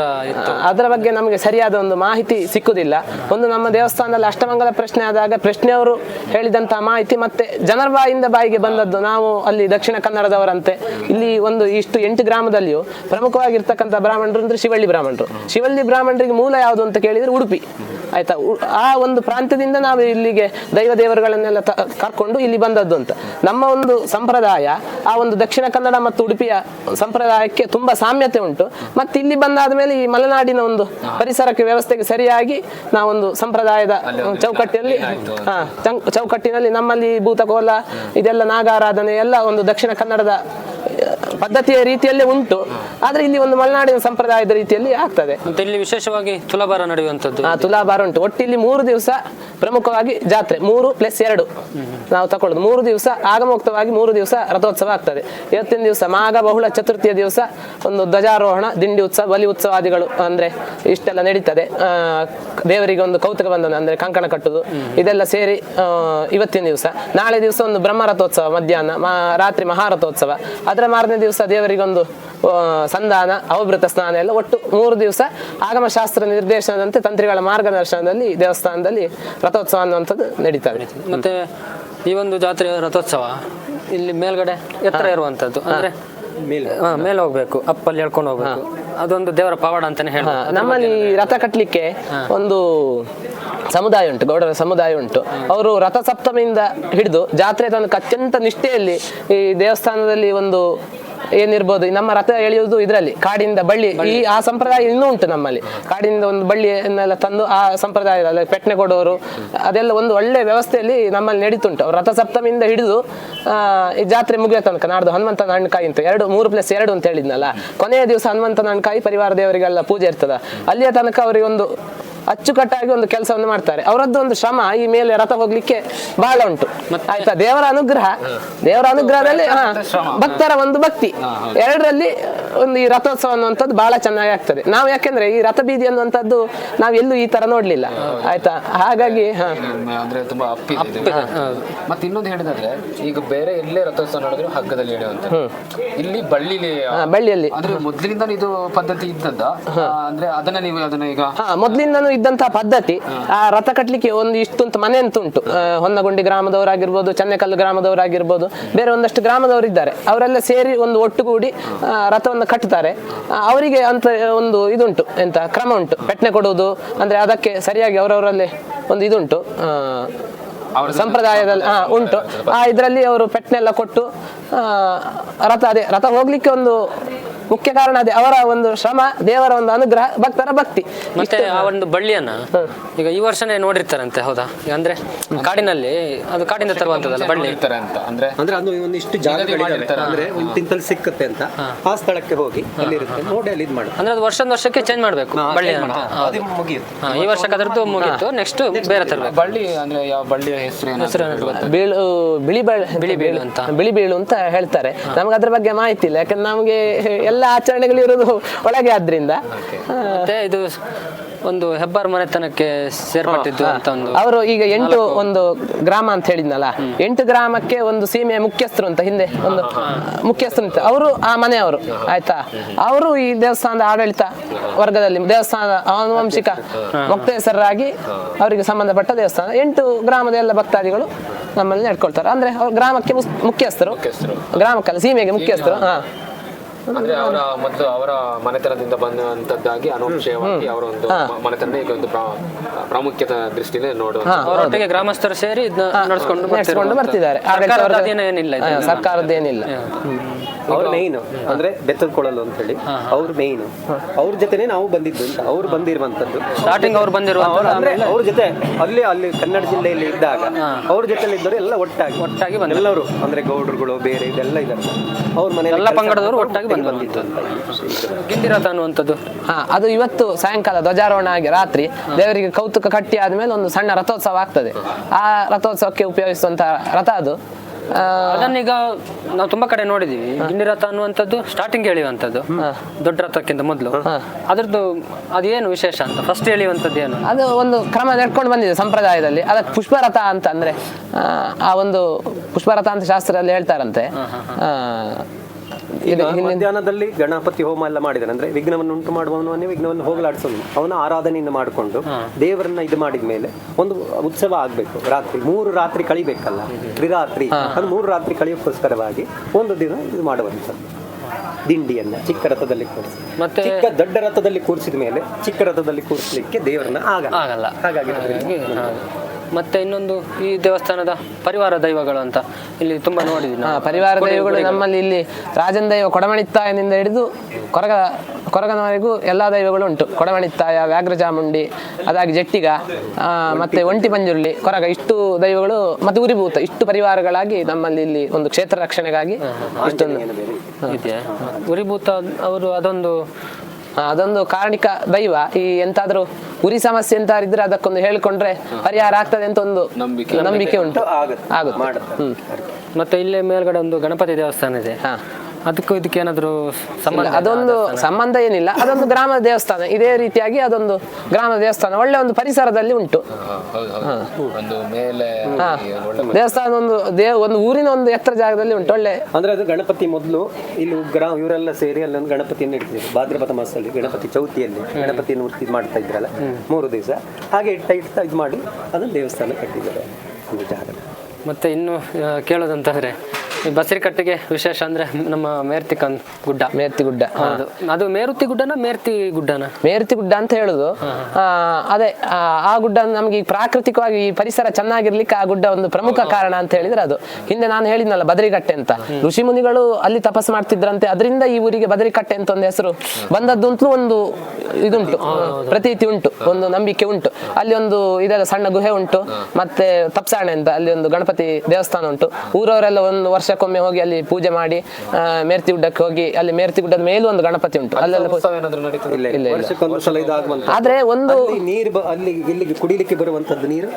ಅದರ ಬಗ್ಗೆ ನಮಗೆ ಸರಿಯಾದ ಒಂದು ಮಾಹಿತಿ ಸಿಕ್ಕುದಿಲ್ಲ. ಒಂದು ನಮ್ಮ ದೇವಸ್ಥಾನದಲ್ಲಿ ಅಷ್ಟಮಂಗಲ ಪ್ರಶ್ನೆ ಆದಾಗ ಪ್ರಶ್ನೆಯವರು ಹೇಳಿದಂತಹ ಮಾಹಿತಿ ಮತ್ತೆ ಜನರ ಬಾಯಿಂದ ಬಾಯಿಗೆ ಬಂದದ್ದು ನಾವು ಅಲ್ಲಿ ದಕ್ಷಿಣ ಕನ್ನಡದವರಂತೆ. ಇಲ್ಲಿ ಒಂದು ಇಷ್ಟು ಎಂಟು ಗ್ರಾಮದಲ್ಲಿಯೂ ಪ್ರಮುಖವಾಗಿರ್ತಕ್ಕಂಥ ಬ್ರಾಹ್ಮಣರು ಅಂದ್ರೆ ಶಿವಳ್ಳಿ ಬ್ರಾಹ್ಮಣರು. ಶಿವಳ್ಳಿ ಬ್ರಾಹ್ಮಣರಿಗೆ ಮೂಲ ಯಾವುದು ಅಂತ ಕೇಳಿದ್ರೆ ಉಡುಪಿ. ಆಯ್ತಾ? ಆ ಒಂದು ಪ್ರಾಂತ್ಯದಿಂದ ನಾವು ಇಲ್ಲಿಗೆ ದೈವ ದೇವರುಗಳನ್ನೆಲ್ಲ ಕರ್ಕೊಂಡು ಇಲ್ಲಿ ಬಂದದ್ದು ಅಂತ. ನಮ್ಮ ಒಂದು ಸಂಪ್ರದಾಯ, ಆ ಒಂದು ದಕ್ಷಿಣ ಕನ್ನಡ ಮತ್ತು ಉಡುಪಿಯ ಸಂಪ್ರದಾಯಕ್ಕೆ ತುಂಬಾ ಸಾಮ್ಯತೆ ಉಂಟು. ಮತ್ತೆ ಇಲ್ಲಿ ಬಂದಾದ ಮೇಲೆ ಈ ಮಲೆನಾಡಿನ ಒಂದು ಪರಿಸರಕ್ಕೆ ವ್ಯವಸ್ಥೆಗೆ ಸರಿಯಾಗಿ ನಾವೊಂದು ಸಂಪ್ರದಾಯದ ಚೌಕಟ್ಟಿನಲ್ಲಿ ಹಾ ಚೌಕಟ್ಟಿನಲ್ಲಿ ನಮ್ಮಲ್ಲಿ ಭೂತಕೋಲ ಇದೆಲ್ಲ ನಾಗಾರಾಧನೆ ಎಲ್ಲ ಒಂದು ದಕ್ಷಿಣ ಕನ್ನಡದ ಪದ್ಧತಿಯ ರೀತಿಯಲ್ಲೇ ಉಂಟು. ಆದ್ರೆ ಇಲ್ಲಿ ಒಂದು ಮಲೆನಾಡಿನ ಸಂಪ್ರದಾಯದ ರೀತಿಯಲ್ಲಿ ಆಗ್ತದೆ. ಮತ್ತೆ ಇಲ್ಲಿ ವಿಶೇಷವಾಗಿ ತುಲಾಭಾರ ನಡೆಯುವಂತದ್ದು ತುಲಾಭಾರ ಉಂಟು. ಒಟ್ಟು ಇಲ್ಲಿ ಮೂರು ದಿವಸ ಪ್ರಮುಖವಾಗಿ ಜಾತ್ರೆ ಮೂರು ಪ್ಲಸ್ ಎರಡು. ನಾವು ತಕೊಳ್ಳೋದು. ಮೂರು ದಿವಸ ಆಗಮುಕ್ತವಾಗಿ ಮೂರು ದಿವಸ ರಥೋತ್ಸವ ಆಗ್ತದೆ. ಇವತ್ತಿನ ದಿವಸ ಮಾಘ ಬಹುಳ ಚತುರ್ಥಿಯ ದಿವಸ ಒಂದು ಧ್ವಜಾರೋಹಣ ದಿಂಡಿ ಉತ್ಸವ ಬಲಿ ಉತ್ಸವಾದಿಗಳು ಅಂದ್ರೆ ಇಷ್ಟೆಲ್ಲ ನಡೀತದೆ. ದೇವರಿಗೆ ಒಂದು ಕೌತುಕ ಬಂಧನ ಅಂದ್ರೆ ಕಂಕಣ ಕಟ್ಟುದು. ಇದೆಲ್ಲ ಸೇರಿ ಇವತ್ತಿನ ದಿವಸ. ನಾಳೆ ದಿವಸ ಒಂದು ಬ್ರಹ್ಮರಥೋತ್ಸವ ಮಧ್ಯಾಹ್ನ ರಾತ್ರಿ ಮಹಾರಥೋತ್ಸವ. ಅದರ ಮಾರನೇ ದಿವಸ ದೇವರಿಗೊಂದು ಸಂಧಾನ ಅವಭೃತ ಸ್ನಾನ ಎಲ್ಲ ಒಟ್ಟು ಮೂರು ದಿವಸ ಆಗಮ ಶಾಸ್ತ್ರ ನಿರ್ದೇಶನದಂತೆ ತಂತ್ರಿಗಳ ಮಾರ್ಗದರ್ಶನದಲ್ಲಿ ದೇವಸ್ಥಾನದಲ್ಲಿ ರಥೋತ್ಸವ ಅನ್ನುವಂಥದ್ದು ನಡೀತದೆ. ಮತ್ತೆ ಈ ಒಂದು ಜಾತ್ರೆ ರಥೋತ್ಸವ ಇಲ್ಲಿ ಮೇಲ್ಗಡೆ ಎತ್ತರ ಇರುವಂತದ್ದು ಅಂದ್ರೆ ಹಾ, ಮೇಲೆ ಹೋಗ್ಬೇಕು. ಅಪ್ಪಲ್ಲಿ ಹೇಳ್ಕೊಂಡು ಹೋಗ್ಬೇಕು. ಅದೊಂದು ದೇವರ ಪವಾಡ ಅಂತಾನೆ ಹೇಳ ನಮ್ಮಲ್ಲಿ ರಥ ಕಟ್ಟಲಿಕ್ಕೆ ಒಂದು ಸಮುದಾಯ ಉಂಟು ಗೌಡರ ಸಮುದಾಯ ಉಂಟು. ಅವರು ರಥ ಸಪ್ತಮಿಯಿಂದ ಹಿಡಿದು ಜಾತ್ರೆ ತನಕ ಅತ್ಯಂತ ನಿಷ್ಠೆಯಲ್ಲಿ ಈ ದೇವಸ್ಥಾನದಲ್ಲಿ ಒಂದು ಏನಿರ್ಬೋದು. ನಮ್ಮ ರಥ ಎಳೆಯುವುದು ಇದರಲ್ಲಿ ಕಾಡಿನಿಂದ ಬಳ್ಳಿ. ಈ ಆ ಸಂಪ್ರದಾಯ ಇನ್ನೂ ಉಂಟು ನಮ್ಮಲ್ಲಿ. ಕಾಡಿನಿಂದ ಒಂದು ಬಳ್ಳಿಯನ್ನೆಲ್ಲ ತಂದು ಆ ಸಂಪ್ರದಾಯ ಪೆಟ್ನೆ ಕೊಡೋರು ಅದೆಲ್ಲ ಒಂದು ಒಳ್ಳೆ ವ್ಯವಸ್ಥೆಯಲ್ಲಿ ನಮ್ಮಲ್ಲಿ ನಡೀತುಂಟು. ಅವ್ರು ರಥ ಸಪ್ತಮಿಯಿಂದ ಹಿಡಿದು ಈ ಜಾತ್ರೆ ಮುಗಿಯೋ ತನಕ ನಾಡ್ದು ಹನುಮಂತನ ಹಣ್ಣುಕಾಯಿ ಅಂತ ಎರಡು ಮೂರು ಪ್ಲಸ್ ಎರಡು ಅಂತ ಹೇಳಿದ್ನಲ್ಲ. ಕೊನೆಯ ದಿವಸ ಹನುಮಂತನ ಹಣ್ಣುಕಾಯಿ ಪರಿವಾರ ದೇವರಿಗೆಲ್ಲ ಪೂಜೆ ಇರ್ತದ. ಅಲ್ಲಿಯ ತನಕ ಅವರಿಗೆ ಒಂದು ಅಚ್ಚುಕಟ್ಟಾಗಿ ಒಂದು ಕೆಲಸವನ್ನು ಮಾಡ್ತಾರೆ. ಅವರದ್ದು ಒಂದು ಶ್ರಮ ಈ ಮೇಲೆ ರಥ ಹೋಗ್ಲಿಕ್ಕೆ ಬಹಳ ಉಂಟು. ಆಯ್ತಾ? ದೇವರ ಅನುಗ್ರಹ. ದೇವರ ಅನುಗ್ರಹದಲ್ಲಿ ಭಕ್ತರ ಒಂದು ಭಕ್ತಿ. ಎರಡರಲ್ಲಿ ಒಂದು ಈ ರಥೋತ್ಸವ ಅನ್ನುವಂಥದ್ದು ಬಹಳ ಚೆನ್ನಾಗಿ ಆಗ್ತದೆ. ನಾವು ಯಾಕೆಂದ್ರೆ ಈ ರಥ ಬೀದಿ ಅನ್ನುವಂಥದ್ದು ನಾವು ಎಲ್ಲೂ ಈ ತರ ನೋಡ್ಲಿಲ್ಲ. ಆಯ್ತಾ? ಹಾಗಾಗಿ ಅಂದ್ರೆ ತುಂಬಾ ಮತ್ತೆ ಇನ್ನೊಂದು ಹೇಳಿದ್ರೆ ಈಗ ಬೇರೆ ಎಲ್ಲೇ ರಥೋತ್ಸವ ನೋಡಿದ್ರು ಹಗ್ಗದಲ್ಲಿ ಎಳೆಯುವಂತ ಇಲ್ಲಿ ಬಳ್ಳಿಲಿ ಬಳ್ಳಿಯಲ್ಲಿ. ಅಂದ್ರೆ ಮೊದ್ಲಿಂದ ಇದು ಪದ್ಧತಿ ಇದ್ದದ್ದ ಅಂದ್ರೆ ಅದನ್ನ ನೀವು ಅದನ್ನ ಈಗ ಮೊದ್ಲಿಂದನೂ ಇದ್ದಂತಹ ಪದ್ಧತಿ ಆ ರಥ ಕಟ್ಲಿಕ್ಕೆ ಒಂದು ಇಷ್ಟೊಂದು ಮನೆ ಅಂತ ಉಂಟು ಹೊನ್ನಗುಂಡಿ ಗ್ರಾಮದವರಾಗಿರ್ಬೋದು ಚನ್ನಕಲ್ಲು ಗ್ರಾಮದವರಾಗಿರ್ಬೋದು ಬೇರೆ ಒಂದಷ್ಟು ಗ್ರಾಮದವರು ಇದ್ದಾರೆ. ಅವರೆಲ್ಲ ಸೇರಿ ಒಂದು ಒಟ್ಟುಗೂಡಿ ರಥವನ್ನು ಕಟ್ತಾರೆ. ಆ, ಅವರಿಗೆ ಅಂತ ಒಂದು ಇದುಂಟು ಎಂತ ಕ್ರಮ ಉಂಟು. ಪೆಟ್ನೆ ಕೊಡುವುದು ಅಂದ್ರೆ ಅದಕ್ಕೆ ಸರಿಯಾಗಿ ಅವರವರಲ್ಲಿ ಒಂದು ಇದುಂಟು. ಆ, ಸಂಪ್ರದಾಯದಲ್ಲಿ ಹಾ ಉಂಟು. ಆ ಇದರಲ್ಲಿ ಅವರು ಪೆಟ್ನೆಲ್ಲ ಕೊಟ್ಟು ಆ, ರಥ ಅದೇ ರಥ ಹೋಗ್ಲಿಕ್ಕೆ ಒಂದು ಮುಖ್ಯ ಕಾರಣ ಅದೇ ಅವರ ಒಂದು ಶ್ರಮ ದೇವರ ಒಂದು ಅನುಗ್ರಹ ಭಕ್ತರ ಭಕ್ತಿ. ಮತ್ತೆ ಆ ಒಂದು ಬಳ್ಳಿಯನ್ನ ಈಗ ಈ ವರ್ಷನೇ ನೋಡಿರ್ತಾರಂತೆ ಹೌದಾ? ಈಗ ಅಂದ್ರೆ ಕಾಡಿನಲ್ಲಿ ಅದು ಕಾಡಿನ ತರುವಂತದಲ್ಲ ಬಳ್ಳಿ. ಇರ್ತಾರೆ ಅಂತ ಅಂದ್ರೆ ಅಂದ್ರೆ ಅದು ಒಂದಿಷ್ಟು. ಅಂದ್ರೆ ಒಂದು ತಿಂತಲ್ಲಿ ಸಿಕ್ಕುತ್ತೆ ಅಂತ. ಆ ಸ್ಥಳಕ್ಕೆ ಹೋಗಿ ಅಲ್ಲಿರುತ್ತೆ. ನೋಡಿ ಅಲ್ಲಿ ಇದು ಮಾಡಿ ಅಂದ್ರೆ ಅದು ವರ್ಷದ ವರ್ಷಕ್ಕೆ ಚೇಂಜ್ ಮಾಡ್ಬೇಕು ಬಳ್ಳಿ ಅದು ಮುಗಿಯುತ್ತೆ. ಈ ವರ್ಷಕ್ಕೆ ಅದರದ್ದು ಮುಗೀತು ನೆಕ್ಸ್ಟ್ ಬೇರೆ ತರಬೇಕು. ಬಳ್ಳಿ ಅಂದ್ರೆ ಯಾವ ಬಳ್ಳಿಯ ಹೆಸರು? ಬೀಳು ಬಿಳಿ ಬಳೆ ಬಿಳಿ ಬೀಳು ಅಂತ. ಬಿಳಿ ಬೀಳು ಅಂತ ಹೇಳ್ತಾರೆ. ನಮ್ಗೆ ಅದ್ರ ಬಗ್ಗೆ ಮಾಹಿತಿ ಇಲ್ಲ. ಯಾಕಂದ್ರೆ ನಮಗೆ ಎಲ್ಲ ಆಚರಣೆಗಳು ಇರೋದು ಒಳಗೆ ಆದ್ರಿಂದ. ಮತ್ತೆ ಇದು ಒಂದು ಹೆಬ್ಬಾರ್ ಮನೆತನಕ್ಕೆ ಸೇರ್ಪಟ್ಟಿದ್ದು ಅಂತ ಒಂದು ಅವರು ಈಗ ಎಂಟು ಒಂದು ಗ್ರಾಮ ಅಂತ ಹೇಳಿದ್ನಲ್ಲ ಎಂಟು ಗ್ರಾಮಕ್ಕೆ ಒಂದು ಸೀಮೆಯ ಮುಖ್ಯಸ್ಥರು ಅಂತ ಹಿಂದೆ ಒಂದು ಮುಖ್ಯಸ್ಥರು ಅಂತ. ಅವರು ಆ ಮನೆಯವರು ಆಯ್ತಾ? ಅವರು ಈ ದೇವಸ್ಥಾನದ ಆಡಳಿತ ವರ್ಗದಲ್ಲಿ ದೇವಸ್ಥಾನದ ಆನುವಂಶಿಕ ಮುಕ್ತೇಸರಾಗಿ ಅವರಿಗೆ ಸಂಬಂಧಪಟ್ಟ ದೇವಸ್ಥಾನ. ಎಂಟು ಗ್ರಾಮದ ಎಲ್ಲ ಭಕ್ತಾದಿಗಳು ನಮ್ಮಲ್ಲಿ ನಡ್ಕೊಳ್ತಾರೆ. ಅಂದ್ರೆ ಅವ್ರ ಗ್ರಾಮಕ್ಕೆ ಮುಖ್ಯಸ್ಥರು. ಗ್ರಾಮಕ್ಕಲ್ಲ ಸೀಮೆಗೆ ಮುಖ್ಯಸ್ಥರು. ಹಾ. ಅಂದ್ರೆ ಅವರ ಮತ್ತು ಅವರ ಮನೆತನದಿಂದ ಬಂದಂತದ್ದಾಗಿ ಅನುಂಶಯವಾಗಿ ಅವರ ಒಂದು ಮನೆತನ ಈಗ ಒಂದು ಪ್ರಾ- ಪ್ರಾಮುಖ್ಯತೆ ದೃಷ್ಟಿಯಿಂದ ನೋಡುವ ಅವರೊಟ್ಟಿಗೆ ಗ್ರಾಮಸ್ಥರು ಸೇರಿ ಇದನ್ನ ನಡೆಸ್ಕೊಂಡು ನಡೆಸ್ಕೊಂಡು ಬರ್ತಿದ್ದಾರೆ. ಸರ್ಕಾರದ ಏನಿಲ್ಲ. ಅವ್ರು ಮೇಯ್ನ್ ಅಂದ್ರೆ ಬೆತ್ತದ ಕೊಳಲು ಅಂತ ಹೇಳಿ ಅವ್ರು ಮೇಯ್ನ್ ಅವ್ರ ಜೊತೆನೆ ನಾವು ಬಂದಿದ್ದು ಅಂತ. ಅವ್ರು ಬಂದಿರುವಂತದ್ದು ಸ್ಟಾರ್ಟಿಂಗ್ ಅವ್ರು ಬಂದಿರುವಂತ ಅಂದ್ರೆ ಅವ್ರ ಜೊತೆ ಅಲ್ಲಿ ಅಲ್ಲಿ ಕನ್ನಡ ಜಿಲ್ಲೆಯಲ್ಲಿ ಇದ್ದಾಗ ಅವ್ರ ಜೊತೆಲಿ ಇದ್ದವರು ಎಲ್ಲ ಒಟ್ಟಾಗಿ. ಒಟ್ಟಾಗಿ ಬಂದ ಎಲ್ಲರೂ ಅಂದ್ರೆ ಗೌಡ್ರುಗಳು ಬೇರೆ ಇದೆಲ್ಲ ಇದ್ದಾರೆ. ಅವ್ರ ಮನೆ ಎಲ್ಲ ಪಂಗಡದವರು ಒಟ್ಟಾಗಿ ಗಿಂಡಿರಥ ಅನ್ನುವಂಥದ್ದು ಹಾ ಅದು ಇವತ್ತು ಸಾಯಂಕಾಲ ಧ್ವಜಾರೋಹಣ ಆಗಿ ರಾತ್ರಿ ದೇವರಿಗೆ ಕೌತುಕ ಕಟ್ಟಿ ಆದ್ಮೇಲೆ ಒಂದು ಸಣ್ಣ ರಥೋತ್ಸವ ಆಗ್ತದೆ. ಆ ರಥೋತ್ಸವಕ್ಕೆ ಉಪಯೋಗಿಸುವಂತ ರಥ ಅದು. ಅದನ್ನೀಗ ನಾವು ತುಂಬಾ ಕಡೆ ನೋಡಿದೀವಿ. ಗಿಂಡಿರಥ ಅನ್ನುವಂಥದ್ದು ಸ್ಟಾರ್ಟಿಂಗ್ ಹೇಳುವಂಥದ್ದು ದೊಡ್ಡ ರಥಕ್ಕಿಂತ ಮೊದಲು. ಅದ್ರದ್ದು ಅದೇನು ವಿಶೇಷ ಅಂತ? ಫಸ್ಟ್ ಎಳೆಯುವಂಥದ್ದು ಏನು? ಅದು ಒಂದು ಕ್ರಮ ನಡ್ಕೊಂಡು ಬಂದಿದೆ ಸಂಪ್ರದಾಯದಲ್ಲಿ. ಅದಕ್ಕೆ ಪುಷ್ಪರಥ ಅಂತ ಅಂದ್ರೆ ಆ, ಒಂದು ಪುಷ್ಪರಥ ಅಂತ ಶಾಸ್ತ್ರದಲ್ಲಿ ಹೇಳ್ತಾರಂತೆ. ಮಧ್ಯಾಹ್ನದಲ್ಲಿ ಗಣಪತಿ ಹೋಮ ಎಲ್ಲ ಮಾಡಿದಾನೆ ಅಂದ್ರೆ ವಿಘ್ನವನ್ನು ಉಂಟು ಮಾಡುವವನೇ ವಿಘ್ನವನ್ನು ಹೋಗಲಾಡಿಸೋನು. ಅವನ ಆರಾಧನೆಯಿಂದ ಮಾಡಿಕೊಂಡು ದೇವರನ್ನ ಇದು ಮಾಡಿದ ಮೇಲೆ ಒಂದು ಉತ್ಸವ ಆಗ್ಬೇಕು. ರಾತ್ರಿ ಮೂರು ರಾತ್ರಿ ಕಳಿಬೇಕಲ್ಲ? ತ್ರಿರಾತ್ರಿ. ಅದು ಮೂರು ರಾತ್ರಿ ಕಳಿಯೋಕ್ಕೋಸ್ಕರವಾಗಿ ಒಂದು ದಿನ ಇದು ಮಾಡುವಂಥದ್ದು. ದಿಂಡಿಯನ್ನ ಚಿಕ್ಕ ರಥದಲ್ಲಿ ಕೂರಿಸಿ. ಮತ್ತೆ- ಚಿಕ್ಕ ದೊಡ್ಡ ರಥದಲ್ಲಿ ಕೂರಿಸಿದ ಮೇಲೆ ಚಿಕ್ಕ ರಥದಲ್ಲಿ ಕೂರಿಸಲಿಕ್ಕೆ ದೇವರನ್ನ ಆಗಲ್ಲ. ಹಾಗಾಗಿ. ಮತ್ತೆ ಇನ್ನೊಂದು ಈ ದೇವಸ್ಥಾನದ ಪರಿವಾರ ದೈವಗಳು ಅಂತ ಇಲ್ಲಿ ತುಂಬಾ ನೋಡಿದ್ವಿ ನಾವು. ಪರಿವಾರ ದೈವಗಳು ನಮ್ಮಲ್ಲಿ ಇಲ್ಲಿ ರಾಜನ ದೈವ ಕೊಡಮಣಿತ್ತಾಯನಿಂದ ಹಿಡಿದು ಕೊರಗ ಕೊರಗನವರೆಗೂ ಎಲ್ಲ ದೈವಗಳು ಉಂಟು ಕೊಡಮಣಿತ್ತಾಯ ವ್ಯಾಘ್ರಚಾಮುಂಡಿ ಅದಾಗಿ ಜಟ್ಟಿಗ ಆ, ಮತ್ತೆ ಒಂಟಿ ಪಂಜುರ್ಲಿ ಕೊರಗ ಇಷ್ಟು ದೈವಗಳು ಮತ್ತೆ ಉರಿಭೂತ ಇಷ್ಟು ಪರಿವಾರಗಳಾಗಿ ನಮ್ಮಲ್ಲಿ ಇಲ್ಲಿ ಒಂದು ಕ್ಷೇತ್ರ ರಕ್ಷಣೆಗಾಗಿ ಇಷ್ಟೊಂದು ಇದೆಯಾ? ಉರಿಭೂತ ಅವರು ಅದೊಂದು ಆ, ಅದೊಂದು ಕಾರಣಿಕ ದೈವ. ಈ ಎಂತಾದ್ರೂ ಉರಿ ಸಮಸ್ಯೆ ಅಂತ ಇದ್ರೆ ಅದಕ್ಕೊಂದು ಹೇಳ್ಕೊಂಡ್ರೆ ಪರಿಹಾರ ಆಗ್ತದೆ ಅಂತ ಒಂದು ನಂಬಿಕೆ. ನಂಬಿಕೆ ಉಂಟು. ಆಗುತ್ತೆ. ಮತ್ತೆ ಇಲ್ಲೇ ಮೇಲ್ಗಡೆ ಒಂದು ಗಣಪತಿ ದೇವಸ್ಥಾನ ಇದೆ. ಹಾ. ಅದಕ್ಕೂ ಇದಕ್ಕೆ ಏನಾದರೂ ಸಂಬಂಧ ಅದೊಂದು ಸಂಬಂಧ ಏನಿಲ್ಲ. ಅದೊಂದು ಗ್ರಾಮ ದೇವಸ್ಥಾನ. ಇದೇ ರೀತಿಯಾಗಿ ಅದೊಂದು ಗ್ರಾಮ ದೇವಸ್ಥಾನ. ಒಳ್ಳೆ ಒಂದು ಪರಿಸರದಲ್ಲಿ ಉಂಟು. ಹೌದು ಹೌದು. ಒಂದು ಮೇಲೆ ದೇವಸ್ಥಾನ ಒಂದು ದೇವ್ ಒಂದು ಊರಿನ ಒಂದು ಎತ್ತರ ಜಾಗದಲ್ಲಿ ಉಂಟು. ಒಳ್ಳೆ ಅಂದ್ರೆ ಅದು ಗಣಪತಿ ಮೊದಲು ಇಲ್ಲಿ ಗ್ರಾಮ ಇವರೆಲ್ಲ ಸೇರಿ ಅಲ್ಲೊಂದು ಗಣಪತಿಯನ್ನು ಇಡ್ತಿದ್ರು ಭಾದ್ರಪದ ಮಾಸದಲ್ಲಿ ಗಣಪತಿ ಚೌತಿಯಲ್ಲಿ ಗಣಪತಿಯನ್ನು ಮೂರ್ತಿ ಮಾಡ್ತಾ ಇದ್ರಲ್ಲ ಮೂರು ದಿವಸ. ಹಾಗೆ ಇಟ್ಟ ಇಟ್ಟ ಇದು ಮಾಡಿ ಅದನ್ನು ದೇವಸ್ಥಾನ ಕಟ್ಟಿದ್ದಾರೆ. ಒಂದು ಜಾಗ. ಮತ್ತೆ ಇನ್ನು ಕೇಳೋದಂತಂದ್ರೆ ಈ ಬಸರಿಕಟ್ಟೆಗೆ ವಿಶೇಷ ಅಂದ್ರೆ ನಮ್ಮ ಮೇರ್ತಿಕನ್ ಗುಡ್ಡ. ಮೇರ್ತಿ ಗುಡ್ಡ. ಹೌದು. ಅದು ಮೇರುತಿ ಗುಡ್ಡನ ಮೇರ್ತಿ ಗುಡ್ಡನ? ಮೇರ್ತಿ ಗುಡ್ಡ ಅಂತ ಹೇಳುದು. ಆ, ಅದೇ ಆ, ಆ ಗುಡ್ಡ ನಮ್ಗೆ ಪ್ರಾಕೃತಿಕವಾಗಿ ಈ ಪರಿಸರ ಚೆನ್ನಾಗಿರ್ಲಿಕ್ಕೆ ಆ ಗುಡ್ಡ ಒಂದು ಪ್ರಮುಖ ಕಾರಣ ಅಂತ ಹೇಳಿದ್ರೆ ಅದು. ಹಿಂದೆ ನಾನು ಹೇಳಿದ್ನಲ್ಲ ಬದರಿಕಟ್ಟೆ ಅಂತ. ಋಷಿ ಮುನಿಗಳು ಅಲ್ಲಿ ತಪಸ್ ಮಾಡ್ತಿದ್ರಂತೆ ಅದರಿಂದ ಈ ಊರಿಗೆ ಬದರಿಕಟ್ಟೆ ಅಂತ ಒಂದು ಹೆಸರು ಬಂದದ್ದು ಅಂತಲೂ ಒಂದು ಇದುಂಟು. ಪ್ರತೀತಿ ಉಂಟು ಒಂದು ನಂಬಿಕೆ ಉಂಟು. ಅಲ್ಲಿ ಒಂದು ಇದೆಲ್ಲ ಸಣ್ಣ ಗುಹೆ ಉಂಟು. ಮತ್ತೆ ತಪ್ಸಾಣೆ ಅಂತ ಅಲ್ಲಿ ಒಂದು ಗಣಪತಿ ದೇವಸ್ಥಾನ ಉಂಟು. ಊರವರೆಲ್ಲ ಒಂದು ವರ್ಷಕ್ಕೊಮ್ಮೆ ಹೋಗಿ ಅಲ್ಲಿ ಪೂಜೆ ಮಾಡಿ ಆ, ಮೇರ್ತಿ ಗುಡ್ಡಕ್ಕೆ ಹೋಗಿ ಅಲ್ಲಿ ಮೇರ್ತಿ ಗುಡ್ಡದ ಮೇಲೂ ಒಂದು ಗಣಪತಿ ಉಂಟು. ಅಲ್ಲೆಲ್ಲ ಆದ್ರೆ ಒಂದು ನೀರು ಬ- ಅಲ್ಲಿ ಇಲ್ಲಿಗೆ ಕುಡಿಲಿಕ್ಕೆ ಬರುವಂತದ್ದು ನೀರು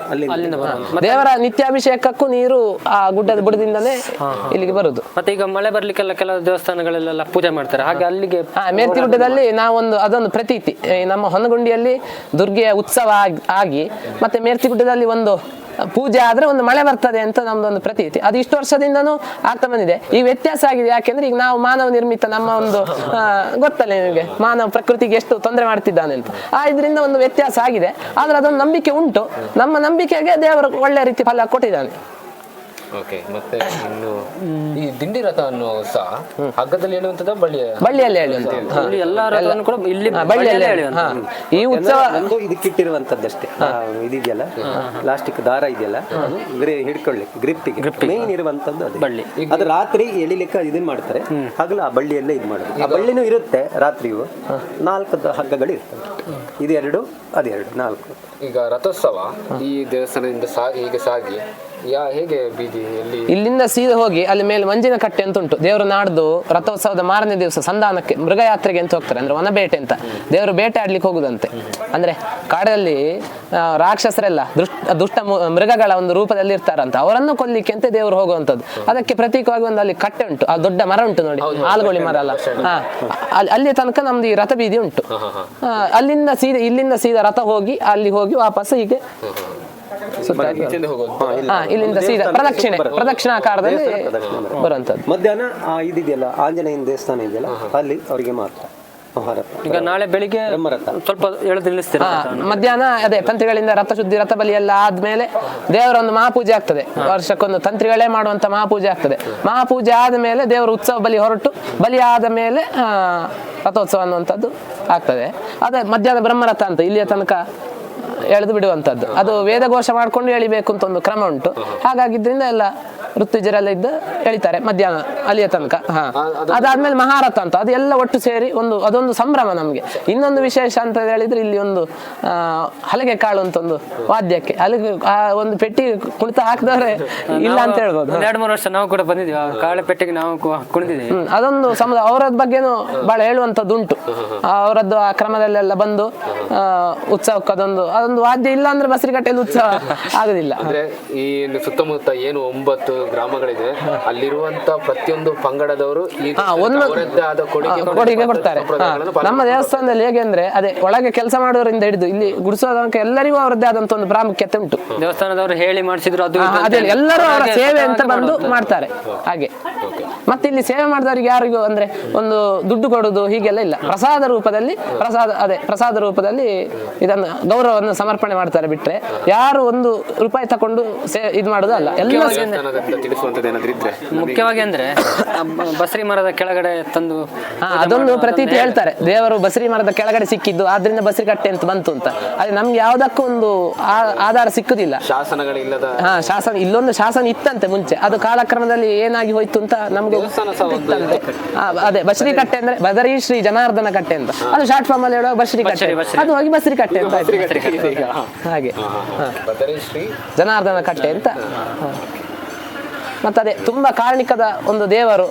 ದೇವರ ನಿತ್ಯಾಭಿಷೇಕಕ್ಕೂ ನೀರು ಆ ಗುಡ್ಡದ ಬುಡದಿಂದನೇ ಇಲ್ಲಿಗೆ ಬರುದು. ಮತ್ತೆ ಈಗ ಮಳೆ ಬರ್ಲಿಕ್ಕೆಲ್ಲ ಕೆಲವು ದೇವಸ್ಥಾನಗಳಲ್ಲೆಲ್ಲ ಪೂಜೆ ಮಾಡ್ತಾರೆ. ಹಾಗೆ ಅಲ್ಲಿಗೆ ಆ ಮೇರ್ತಿ ಗುಡ್ಡದಲ್ಲಿ ನಾವೊಂದು ಅದೊಂದು ಪ್ರತೀತಿ. ನಮ್ಮ ಹೊನಗುಂಡಿಯಲ್ಲಿ ದುರ್ಗೆಯ ಉತ್ಸವ ಆಗ್- ಆಗಿ ಮತ್ತೆ ಮೇರ್ತಿ ಗುಡ್ಡದಲ್ಲಿ ಒಂದು ಪೂಜೆ ಆದ್ರೆ ಒಂದು ಮಳೆ ಬರ್ತದೆ ಅಂತ ನಮ್ದೊಂದು ಪ್ರತೀತಿ. ಅದು ಇಷ್ಟು ವರ್ಷದಿಂದನೂ ಆಗ್ತಾ ಬಂದಿದೆ. ಈ ವ್ಯತ್ಯಾಸ ಆಗಿದೆ. ಯಾಕೆಂದ್ರೆ ಈಗ ನಾವು ಮಾನವ ನಿರ್ಮಿತ ನಮ್ಮ ಒಂದು ಗೊತ್ತಲ್ಲ ನಿಮಗೆ? ಮಾನವ ಪ್ರಕೃತಿಗೆ ಎಷ್ಟು ತೊಂದರೆ ಮಾಡ್ತಿದ್ದಾನೆ ಅಂತ. ಆ, ಇದರಿಂದ ಒಂದು ವ್ಯತ್ಯಾಸ ಆಗಿದೆ. ಆದ್ರೆ ಅದೊಂದು ನಂಬಿಕೆ ಉಂಟು. ನಮ್ಮ ನಂಬಿಕೆಗೆ ದೇವರು ಒಳ್ಳೆ ರೀತಿ ಫಲ ಕೊಟ್ಟಿದ್ದಾನೆ. ಓಕೆ ಮತ್ತೆ ಇನ್ನು ಈ ದಿಂಡಿ ರಥ ಅನ್ನೋ ಸಹ ಹಗ್ಗದಲ್ಲಿ ಹೇಳುವಂತದ್ದು ಬಳ್ಳಿ ಬಳ್ಳಿಯಲ್ಲಿ ಹೇಳುವಂತ ಎಲ್ಲಾ ರಥವನ್ನು ಕೂಡ ಇಲ್ಲಿ ಬಳ್ಳಿಯಲ್ಲಿ ಹೇಳಿ ಈ ಉತ್ಸವ ಒಂದು ಇದಕ್ಕೆ ಇಟ್ಟಿರುವಂತದ್ದಷ್ಟೇ ಇದಿದೆಯಲ್ಲ ಪ್ಲಾಸ್ಟಿಕ್ ದಾರ ಇದೆಯಲ್ಲ? ಗ್ರಿ ಹಿಡ್ಕೊಳ್ಳಿಕ್ಕೆ ಗ್ರಿಪ್ಪಿಗೆ. ಮೇನ್ ಇರುವಂತದ್ದು ಅದು. ಬಳ್ಳಿ. ಅದು ರಾತ್ರಿ ಎಳಿಲಿಕ್ಕೆ ಇದನ್ನ ಮಾಡ್ತಾರೆ. ಹಗಲು ಆ ಬಳ್ಳಿಯಲ್ಲೇ ಇದು ಮಾಡೋದು. ಆ ಬಳ್ಳಿನೂ ಇರುತ್ತೆ ರಾತ್ರಿಯು. ನಾಲ್ಕು ಹಗ್ಗಗಳು ಇರ್ತವೆ. ಇದೆರಡು ಎರಡು ಅದೆರಡು ನಾಲ್ಕು. ಈಗ ರಥೋತ್ಸವ ಈ ದೇವಸ್ಥಾನದಿಂದ ಸಾಗಿ ಈಗ ಸಾಗಿ ಯಾ ಹೇಗೆ ಬೀದಿ ಎಲ್ಲಿ ಇಲ್ಲಿಂದ ಸೀದಾ ಹೋಗಿ ಅಲ್ಲಿ ಮೇಲೆ ಮಂಜಿನ ಕಟ್ಟೆ ಅಂತ ಉಂಟು. ದೇವರು ನಾಡ್ದು ರಥೋತ್ಸವದ ಮಾರನೇ ದಿವಸ ಸಂಧಾನಕ್ಕೆ ಮೃಗಯಾತ್ರೆಗೆ ಅಂತ ಹೋಗ್ತಾರೆ ಅಂದ್ರೆ ವನಬೇಟೆ ಅಂತ. ದೇವರು ಬೇಟೆ ಆಡ್ಲಿಕ್ಕೆ ಹೋಗುದಂತೆ. ಅಂದ್ರೆ ಕಾಡಲ್ಲಿ ರಾಕ್ಷಸರೆಲ್ಲ ದುಷ್ಟ ದುಷ್ಟ ಮೃಗಗಳ ಒಂದು ರೂಪದಲ್ಲಿ ಇರ್ತಾರಂತ. ಅವರನ್ನು ಕೊಲ್ಲಿಕ್ಕೆ ಅಂತ ದೇವರು ಹೋಗುವಂತದ್ದು ಅದಕ್ಕೆ ಪ್ರತೀಕವಾಗಿ ಒಂದು ಅಲ್ಲಿ ಕಟ್ಟೆ ಉಂಟು ಆ ದೊಡ್ಡ ಮರ ಉಂಟು ನೋಡಿ ಆಲ್ಗೋಳಿ ಮರ ಅಲ್ಲ ಅಲ್ಲಿ ತನಕ ನಮ್ದು ಈ ರಥ ಬೀದಿ ಉಂಟು ಅಲ್ಲಿಂದ ಸೀದಾ ಇಲ್ಲಿಂದ ಸೀದಾ ರಥ ಹೋಗಿ ಅಲ್ಲಿ ಹೋಗಿ ವಾಪಸ್ ಹೀಗೆ ಇಲ್ಲಿಂದ ಸೀದಾ ಪ್ರದಕ್ಷಿಣೆ ಪ್ರದಕ್ಷಿಣಾಕಾರದಲ್ಲಿ ಬರುವಂತದ್ದು ಮಧ್ಯಾಹ್ನ ಆ ಇದಿದೆಯಲ್ಲ ಆಂಜನೇಯನ ದೇವಸ್ಥಾನ ಇದೆಯಲ್ಲ ಅಲ್ಲಿ ಅವರಿಗೆ ಮಾತ್ರ ಈಗ ನಾಳೆ ಬೆಳಿಗ್ಗೆ. ಸ್ವಲ್ಪ ನಿಲ್ಲಿಸ್ತೀರಾ ಮಧ್ಯಾಹ್ನ ಅದೇ ತಂತ್ರಿಗಳಿಂದ ರಥ ಶುದ್ಧಿ ರಥ ಬಲಿ ಎಲ್ಲ ಆದ್ಮೇಲೆ ದೇವರ ಒಂದು ಮಹಾಪೂಜೆ ಆಗ್ತದೆ. ವರ್ಷಕ್ಕೊಂದು ತಂತ್ರಿಗಳೇ ಮಾಡುವಂತ ಮಹಾಪೂಜೆ ಆಗ್ತದೆ. ಮಹಾಪೂಜೆ ಆದ್ಮೇಲೆ ದೇವರ ಉತ್ಸವ ಬಲಿ ಹೊರಟು ಬಲಿ ಆದ ಮೇಲೆ ಆ, ರಥೋತ್ಸವ ಅನ್ನುವಂಥದ್ದು ಆಗ್ತದೆ. ಅದೇ ಮಧ್ಯಾಹ್ನ ಬ್ರಹ್ಮರಥ ಅಂತ ಇಲ್ಲಿಯ ತನಕ ಎಳೆದು ಬಿಡುವಂಥದ್ದು ಅದು ವೇದಘೋಷ ಮಾಡ್ಕೊಂಡು ಎಳಿಬೇಕು ಅಂತ ಒಂದು ಕ್ರಮ ಉಂಟು. ಹಾಗಾಗಿದ್ರಿಂದ ಎಲ್ಲ ಋತುಜರೆಲ್ಲ ಇದ್ದ ಎಳಿತಾರೆ ಮಧ್ಯಾಹ್ನ ಅಲ್ಲಿಯ ತನಕ. ಹಾ. ಅದಾದ್ಮೇಲೆ ಮಹಾರಥ ಅಂತ ಅದೆಲ್ಲ ಒಟ್ಟು ಸೇರಿ ಒಂದು ಅದೊಂದು ಸಂಭ್ರಮ ನಮಗೆ. ಇನ್ನೊಂದು ವಿಶೇಷ ಅಂತ ಹೇಳಿದ್ರೆ ಇಲ್ಲಿ ಒಂದು ಆ, ಹಲಗೆ ಕಾಳು ಅಂತ ಒಂದು ವಾದ್ಯಕ್ಕೆ. ಹಲಗೆ ಆ ಒಂದು ಪೆಟ್ಟಿ ಕುಣಿತ ಹಾಕಿದವ್ರೆ ಇಲ್ಲ ಅಂತ ಹೇಳ್ಬೋದು. ಎರಡು ಮೂರು ವರ್ಷ ನಾವು ಕೂಡ ಬಂದಿದ್ದೀವಿ. ಕಾಳೆ ಪೆಟ್ಟಿಗೆ ನಾವು ಕುಣಿದಿದ್ದೀವಿ. ಹ್ಮ್, ಅದೊಂದು ಸಮ ಅವರದ್ ಬಗ್ಗೆನೂ ಬಹಳ ಹೇಳುವಂಥದ್ದು ಉಂಟು ಅವರದ್ದು ಆ ಕ್ರಮದಲ್ಲೆಲ್ಲ ಬಂದು ಆ, ಉತ್ಸವಕ್ಕೆ ಅದೊಂದು ಅದೊಂದು ವಾದ್ಯ ಇಲ್ಲ ಅಂದ್ರೆ ಬಸರಿಕಟ್ಟೆಯಲ್ಲಿ ಉತ್ಸವ ಆಗುದಿಲ್ಲ. ಅಂದ್ರೆ ಈ ಸುತ್ತಮುತ್ತ ಏನು ಒಂಬತ್ತು ಗ್ರಾಮಗಳಿದೆ ಅಲ್ಲಿರುವಂತ ಪ್ರತಿಯೊಂದು ಪಂಗಡದವರು ಈ ಹಾ, ಒಂದು- ಅವರದ್ದೇ ಆದ ಕೊಡುಗೆ ಕೊಡುಗೆ ಕೊಡ್ತಾರೆ. ನಮ್ಮ ದೇವಸ್ಥಾನದಲ್ಲಿ ಹೇಗೆ ಅಂದ್ರೆ ಅದೇ ಒಳಗೆ ಕೆಲಸ ಮಾಡೋರಿಂದ ಹಿಡಿದು ಇಲ್ಲಿ ಗುಡಿಸೋ ತನಕ ಎಲ್ಲರಿಗೂ ಅವರದ್ದೇ ಆದಂತ ಒಂದು ಪ್ರಾಮುಖ್ಯತೆ ಉಂಟು. ದೇವಸ್ಥಾನದವರು ಹೇಳಿ ಮಾಡಿಸಿದ್ರು ಅದು ಅದೇ ಎಲ್ಲರೂ ಅವರ ಸೇವೆ ಅಂತ ಬಂದು ಮಾಡ್ತಾರೆ. ಹಾಗೆ. ಮತ್ತೆ ಇಲ್ಲಿ ಸೇವೆ ಮಾಡಿದವರಿಗೆ ಯಾರಿಗೂ ಅಂದ್ರೆ ಒಂದು ದುಡ್ಡು ಕೊಡುದು ಹೀಗೆಲ್ಲ ಇಲ್ಲ. ಪ್ರಸಾದ ರೂಪದಲ್ಲಿ ಪ್ರಸಾದ ಅದೇ ಪ್ರಸಾದ ರೂಪದಲ್ಲಿ ಇದನ್ನು ಗೌರವವನ್ನು ಸಮರ್ಪಣೆ ಮಾಡ್ತಾರೆ ಬಿಟ್ರೆ ಯಾರು ಒಂದು ರೂಪಾಯಿ ತಕೊಂಡು ಸೇ ಇದು ಮಾಡುದಲ್ಲ ಎಲ್ಲ ಮುಖ್ಯವಾಗಿ ಅಂದ್ರೆ ಬಸರಿ ಮರದ ಕೆಳಗಡೆ ತಂದು ಹಾ, ಅದೊಂದು ಪ್ರತೀತಿ ಹೇಳ್ತಾರೆ. ದೇವರು ಬಸರಿ ಮರದ ಕೆಳಗಡೆ ಸಿಕ್ಕಿದ್ದು ಆದ್ರಿಂದ ಬಸರಿ ಕಟ್ಟೆ ಅಂತ ಬಂತು ಅಂತ. ಅದೇ ನಮ್ಗೆ ಯಾವ್ದಕ್ಕೂ ಒಂದು ಆ- ಆಧಾರ ಸಿಕ್ಕುದಿಲ್ಲ. ಶಾಸನಗಳಿಲ್ಲದ ಹಾ ಶಾಸನ ಇಲ್ಲೊಂದು ಶಾಸನ ಇತ್ತಂತೆ ಮುಂಚೆ. ಅದು ಕಾಲಕ್ರಮದಲ್ಲಿ ಏನಾಗಿ ಹೋಯ್ತು ಅಂತ ನಮ್ಗೆ ಒಂದು ಅದೇ ಬಸರಿ ಕಟ್ಟೆ ಅಂದ್ರೆ ಬದರಿ ಶ್ರೀ ಜನಾರ್ದನ ಕಟ್ಟೆ ಅಂತ. ಅದು ಶಾರ್ಟ್ ಫಾರ್ಮ್ ಅಲ್ಲಿ ಹೇಳುವಾಗ ಬಸರಿ ಕಟ್ಟೆ. ಅದು ಹೋಗಿ ಬಸರಿ ಕಟ್ಟೆ ಅಂತ ಆಯ್ತು. ಹಾಗೆ. ಜನಾರ್ದನ ಕಟ್ಟೆ ಅಂತ. ಮತ್ತೆ ಮತ್ತದೇ ತುಂಬಾ ಕಾರಣಿಕದ ಒಂದು ದೇವರು.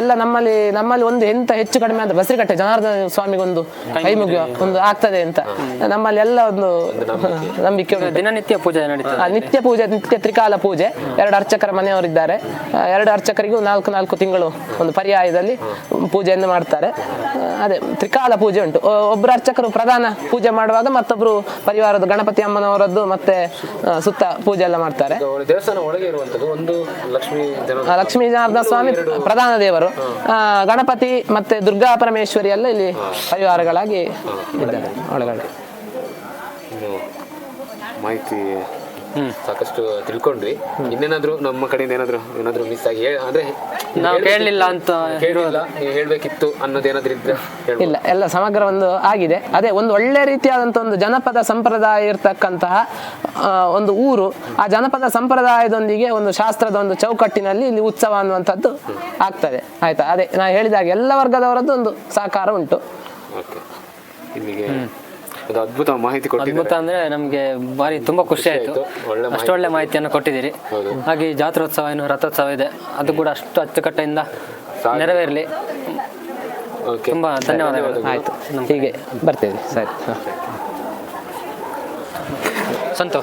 ಎಲ್ಲ ನಮ್ಮಲ್ಲಿ ನಮ್ಮಲ್ಲಿ ಒಂದು ಎಂತ ಹೆಚ್ಚು ಕಡಿಮೆ ಅಂತ ಬಸರಿಕಟ್ಟೆ ಜನಾರ್ದನ ಸ್ವಾಮಿಗೊಂದು ಕೈ ಮುಗಿಯುವ ಒಂದು ಆಗ್ತದೆ ಅಂತ. ನಮ್ಮಲ್ಲಿ ಎಲ್ಲ ಒಂದು ನಂಬಿಕೆ. ದಿನನಿತ್ಯ ಪೂಜೆ ನಿತ್ಯ ಪೂಜೆ ನಿತ್ಯ ತ್ರಿಕಾಲ ಪೂಜೆ. ಎರಡು ಅರ್ಚಕರ ಮನೆಯವರಿದ್ದಾರೆ. ಎರಡು ಅರ್ಚಕರಿಗೂ ನಾಲ್ಕು ನಾಲ್ಕು ತಿಂಗಳು ಒಂದು ಪರ್ಯಾಯದಲ್ಲಿ ಪೂಜೆಯನ್ನು ಮಾಡ್ತಾರೆ. ಅದೇ ತ್ರಿಕಾಲ ಪೂಜೆ ಉಂಟು. ಒಬ್ಬರು ಅರ್ಚಕರು ಪ್ರಧಾನ ಪೂಜೆ ಮಾಡುವಾಗ ಮತ್ತೊಬ್ರು ಪರಿವಾರದ ಗಣಪತಿ ಅಮ್ಮನವರದ್ದು ಮತ್ತೆ ಸುತ್ತ ಪೂಜೆ ಎಲ್ಲ ಮಾಡ್ತಾರೆ. ಲಕ್ಷ್ಮೀ ಜನಾರ್ದನ ಸ್ವಾಮಿ ಪ್ರಧಾನ ದೇವರು. ಆ, ಗಣಪತಿ ಮತ್ತೆ ದುರ್ಗಾ ಪರಮೇಶ್ವರಿ ಎಲ್ಲ ಇಲ್ಲಿ ಪರಿವಾರಗಳಾಗಿ ಇದ್ದಾರೆ. ಒಳಗಡೆ. ಮಾಹಿತಿ ಸಾಕಷ್ಟು ತಿಳ್ಕೊಂಡ್ವಿ. ಇನ್ನೇನಾದ್ರು ನಮ್ಮ ಕಡೆಯಿಂದ ಏನಾದ್ರು ಏನಾದ್ರು ಮಿಸ್ ಆಗಿ ಅಂದ್ರೆ ನಾವು ಕೇಳಲಿಲ್ಲ ಅಂತ ಕೇಳಿಲ್ಲ ನೀವು ಹೇಳ್ಬೇಕಿತ್ತು ಅನ್ನೋದು ಏನಾದ್ರು ಇದ್ರೆ. ಇಲ್ಲ ಎಲ್ಲ ಸಮಗ್ರ ಒಂದು ಆಗಿದೆ. ಅದೇ ಒಂದು ಒಳ್ಳೆ ರೀತಿಯಾದಂಥ ಒಂದು ಜನಪದ ಸಂಪ್ರದಾಯ ಇರ್ತಕ್ಕಂತಹ ಒಂದು ಊರು ಆ ಜನಪದ ಸಂಪ್ರದಾಯದೊಂದಿಗೆ ಒಂದು ಶಾಸ್ತ್ರದ ಒಂದು ಚೌಕಟ್ಟಿನಲ್ಲಿ ಇಲ್ಲಿ ಉತ್ಸವ ಅನ್ನುವಂಥದ್ದು ಆಗ್ತದೆ. ಆಯ್ತಾ? ಅದೇ ನಾ ಹೇಳಿದಾಗ ಎಲ್ಲ ವರ್ಗದವರದ್ದು ಒಂದು ಸಹಕಾರ ಉಂಟು. ಒಂದು ಅದ್ಭುತ ಮಾಹಿತಿ ಅದ್ಭುತ ಕೊಟ್ಟಿದ್ದಾರೆ ಅಂದ್ರೆ ನಮ್ಗೆ ಬಾರಿ ತುಂಬಾ ಖುಷಿ ಆಯ್ತು. ಅಷ್ಟು ಒಳ್ಳೆ ಮಾಹಿತಿ ಮಾಹಿತಿಯನ್ನು ಕೊಟ್ಟಿದ್ದೀರಿ. ಹಾಗೆ ಈ ಜಾತ್ರೋತ್ಸವ ಏನು ರಥೋತ್ಸವ ಇದೆ ಅದು ಕೂಡ ಅಷ್ಟು ಅಚ್ಚುಕಟ್ಟೆಯಿಂದ ನೆರವೇರಲಿ. ಓಕೆ. ತುಂಬಾ ಧನ್ಯವಾದಗಳು. ಆಯ್ತು. ಹೀಗೆ ಬರ್ತೇವೆ. ಸರಿ. ಹಾಂ ಸಂತು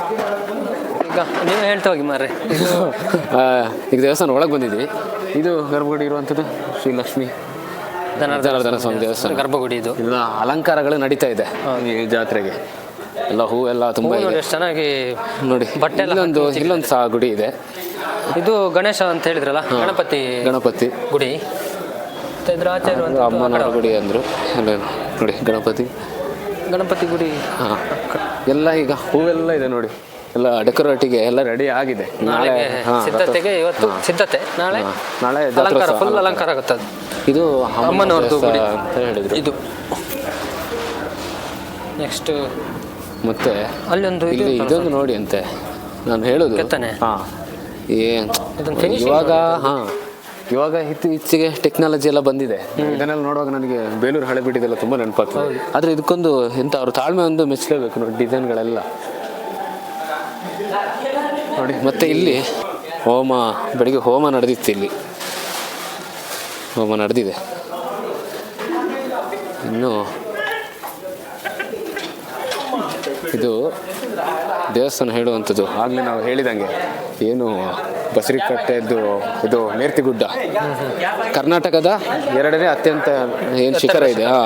ಈಗ ನೀವು ಹೇಳ್ತಾ ಹೋಗಿ ಮಾರ್ರೆ. ಆ, ಈಗ ದೇವಸ್ಥಾನ ಒಳಗೆ ಬಂದಿದ್ವಿ ಇದು ಗರ್ಭಗುಡಿ ಇರುವಂಥದ್ದು ಶ್ರೀ ಲಕ್ಷ್ಮಿ ಜನಾರ್ದನ ಸ್ವಾಮಿ ದೇವಸ್ಥಾನ. ಗರ್ಭಗುಡಿ ಇದು ಇಲ್ಲ ಅಲಂಕಾರಗಳು ನಡೀತಾ ಇದೆ ಈ ಜಾತ್ರೆಗೆ. ಎಲ್ಲ ಹೂ ಎಲ್ಲ ತುಂಬಾ ಇದೆ. ಎಷ್ಟು ಚೆನ್ನಾಗಿ ನೋಡಿ ಬಟ್ಟೆ ಎಲ್ಲ ಇಲ್ಲೊಂದು ಇಲ್ಲೊಂದು ಸಹ ಗುಡಿ ಇದೆ. ಇದು ಗಣೇಶ ಅಂತ ಹೇಳಿದ್ರಲ್ಲ ಗಣಪತಿ ಗಣಪತಿ. ಗುಡಿ. ಮತ್ತೆ ಇದ್ರ ಆಚೆ ಅದು ಇರುವಂಥದ್ದು ಆ ಅಮ್ಮನವರ ಕಡೆ. ಗುಡಿ ಅಂದ್ರು. ಅಲ್ಲೇ ನೋಡಿ ಗಣಪತಿ. ಗಣಪತಿ ಗುಡಿ. ಹಾ ಎಲ್ಲ ಈಗ ಹೂವೆಲ್ಲ ಇದೆ ನೋಡಿ. ಎಲ್ಲ ಡೆಕೋರೇಟಿಗೆ ಎಲ್ಲ ರೆಡಿ ಆಗಿದೆ. ನಾಳೆ ಸಿದ್ಧತೆಗೆ ಇವತ್ತು ಸಿದ್ಧತೆ. ನಾಳೆ ನಾಳೆ ಅಲಂಕಾರ ಫುಲ್ ಅಲಂಕಾರ ಆಗುತ್ತೆ ಅದು. ಇದು ಅಮ್ಮನವ್ರದ್ದು ಗುಡಿ. ಅಂತ ಹೇಳಿದ್ರು. ಇದು. ನೆಕ್ಸ್ಟ್ ಮತ್ತೆ ಅಲ್ಲೊಂದು ಇಲ್ಲಿ ಇದೊಂದು ನೋಡಿ ಅಂತೆ. ನಾನು ಹೇಳೋದು. ಕೆತ್ತನೆ? ಹಾಂ. ಏ ಇವಾಗ ಹಾ ಇವಾಗ ಇತ್ತೀಚೆಗೆ ಟೆಕ್ನಾಲಜಿ ಎಲ್ಲ ಬಂದಿದೆ. ಇದನ್ನೆಲ್ಲ ನೋಡುವಾಗ ನನಗೆ ಬೇಲೂರು ಹಳೆಬಿಟ್ಟಿದೆಲ್ಲ ತುಂಬಾ ನೆನಪಾಗ್ತದೆ. ಆದ್ರೆ ಇದಕ್ಕೊಂದು ಎಂತ ಅವ್ರ ತಾಳ್ಮೆ ಒಂದು ಮೆಚ್ಚಲೇಬೇಕು ನೋಡಿ ಡಿಸೈನ್ಗಳೆಲ್ಲ ನೋಡಿ ಮತ್ತೆ ಇಲ್ಲಿ ಹೋಮ ಬೆಳಿಗ್ಗೆ ಹೋಮ ನಡೆದಿತ್ತು ಇಲ್ಲಿ. ಹೋಮ ನಡೆದಿದೆ. ಇನ್ನು ಇದು ದೇವಸ್ಥಾನ ಹೇಳುವಂಥದ್ದು. ಆಗಲೇ ನಾವು ಹೇಳಿದಂಗೆ ಏನು ಬಸರಿಕಟ್ಟೆದ್ದು ಇದು ನೇರ್ತಿಗುಡ್ಡ ಕರ್ನಾಟಕದ ಎರಡನೇ ಅತ್ಯಂತ ಏನು ಶಿಖರ ಇದೆ ಹಾ.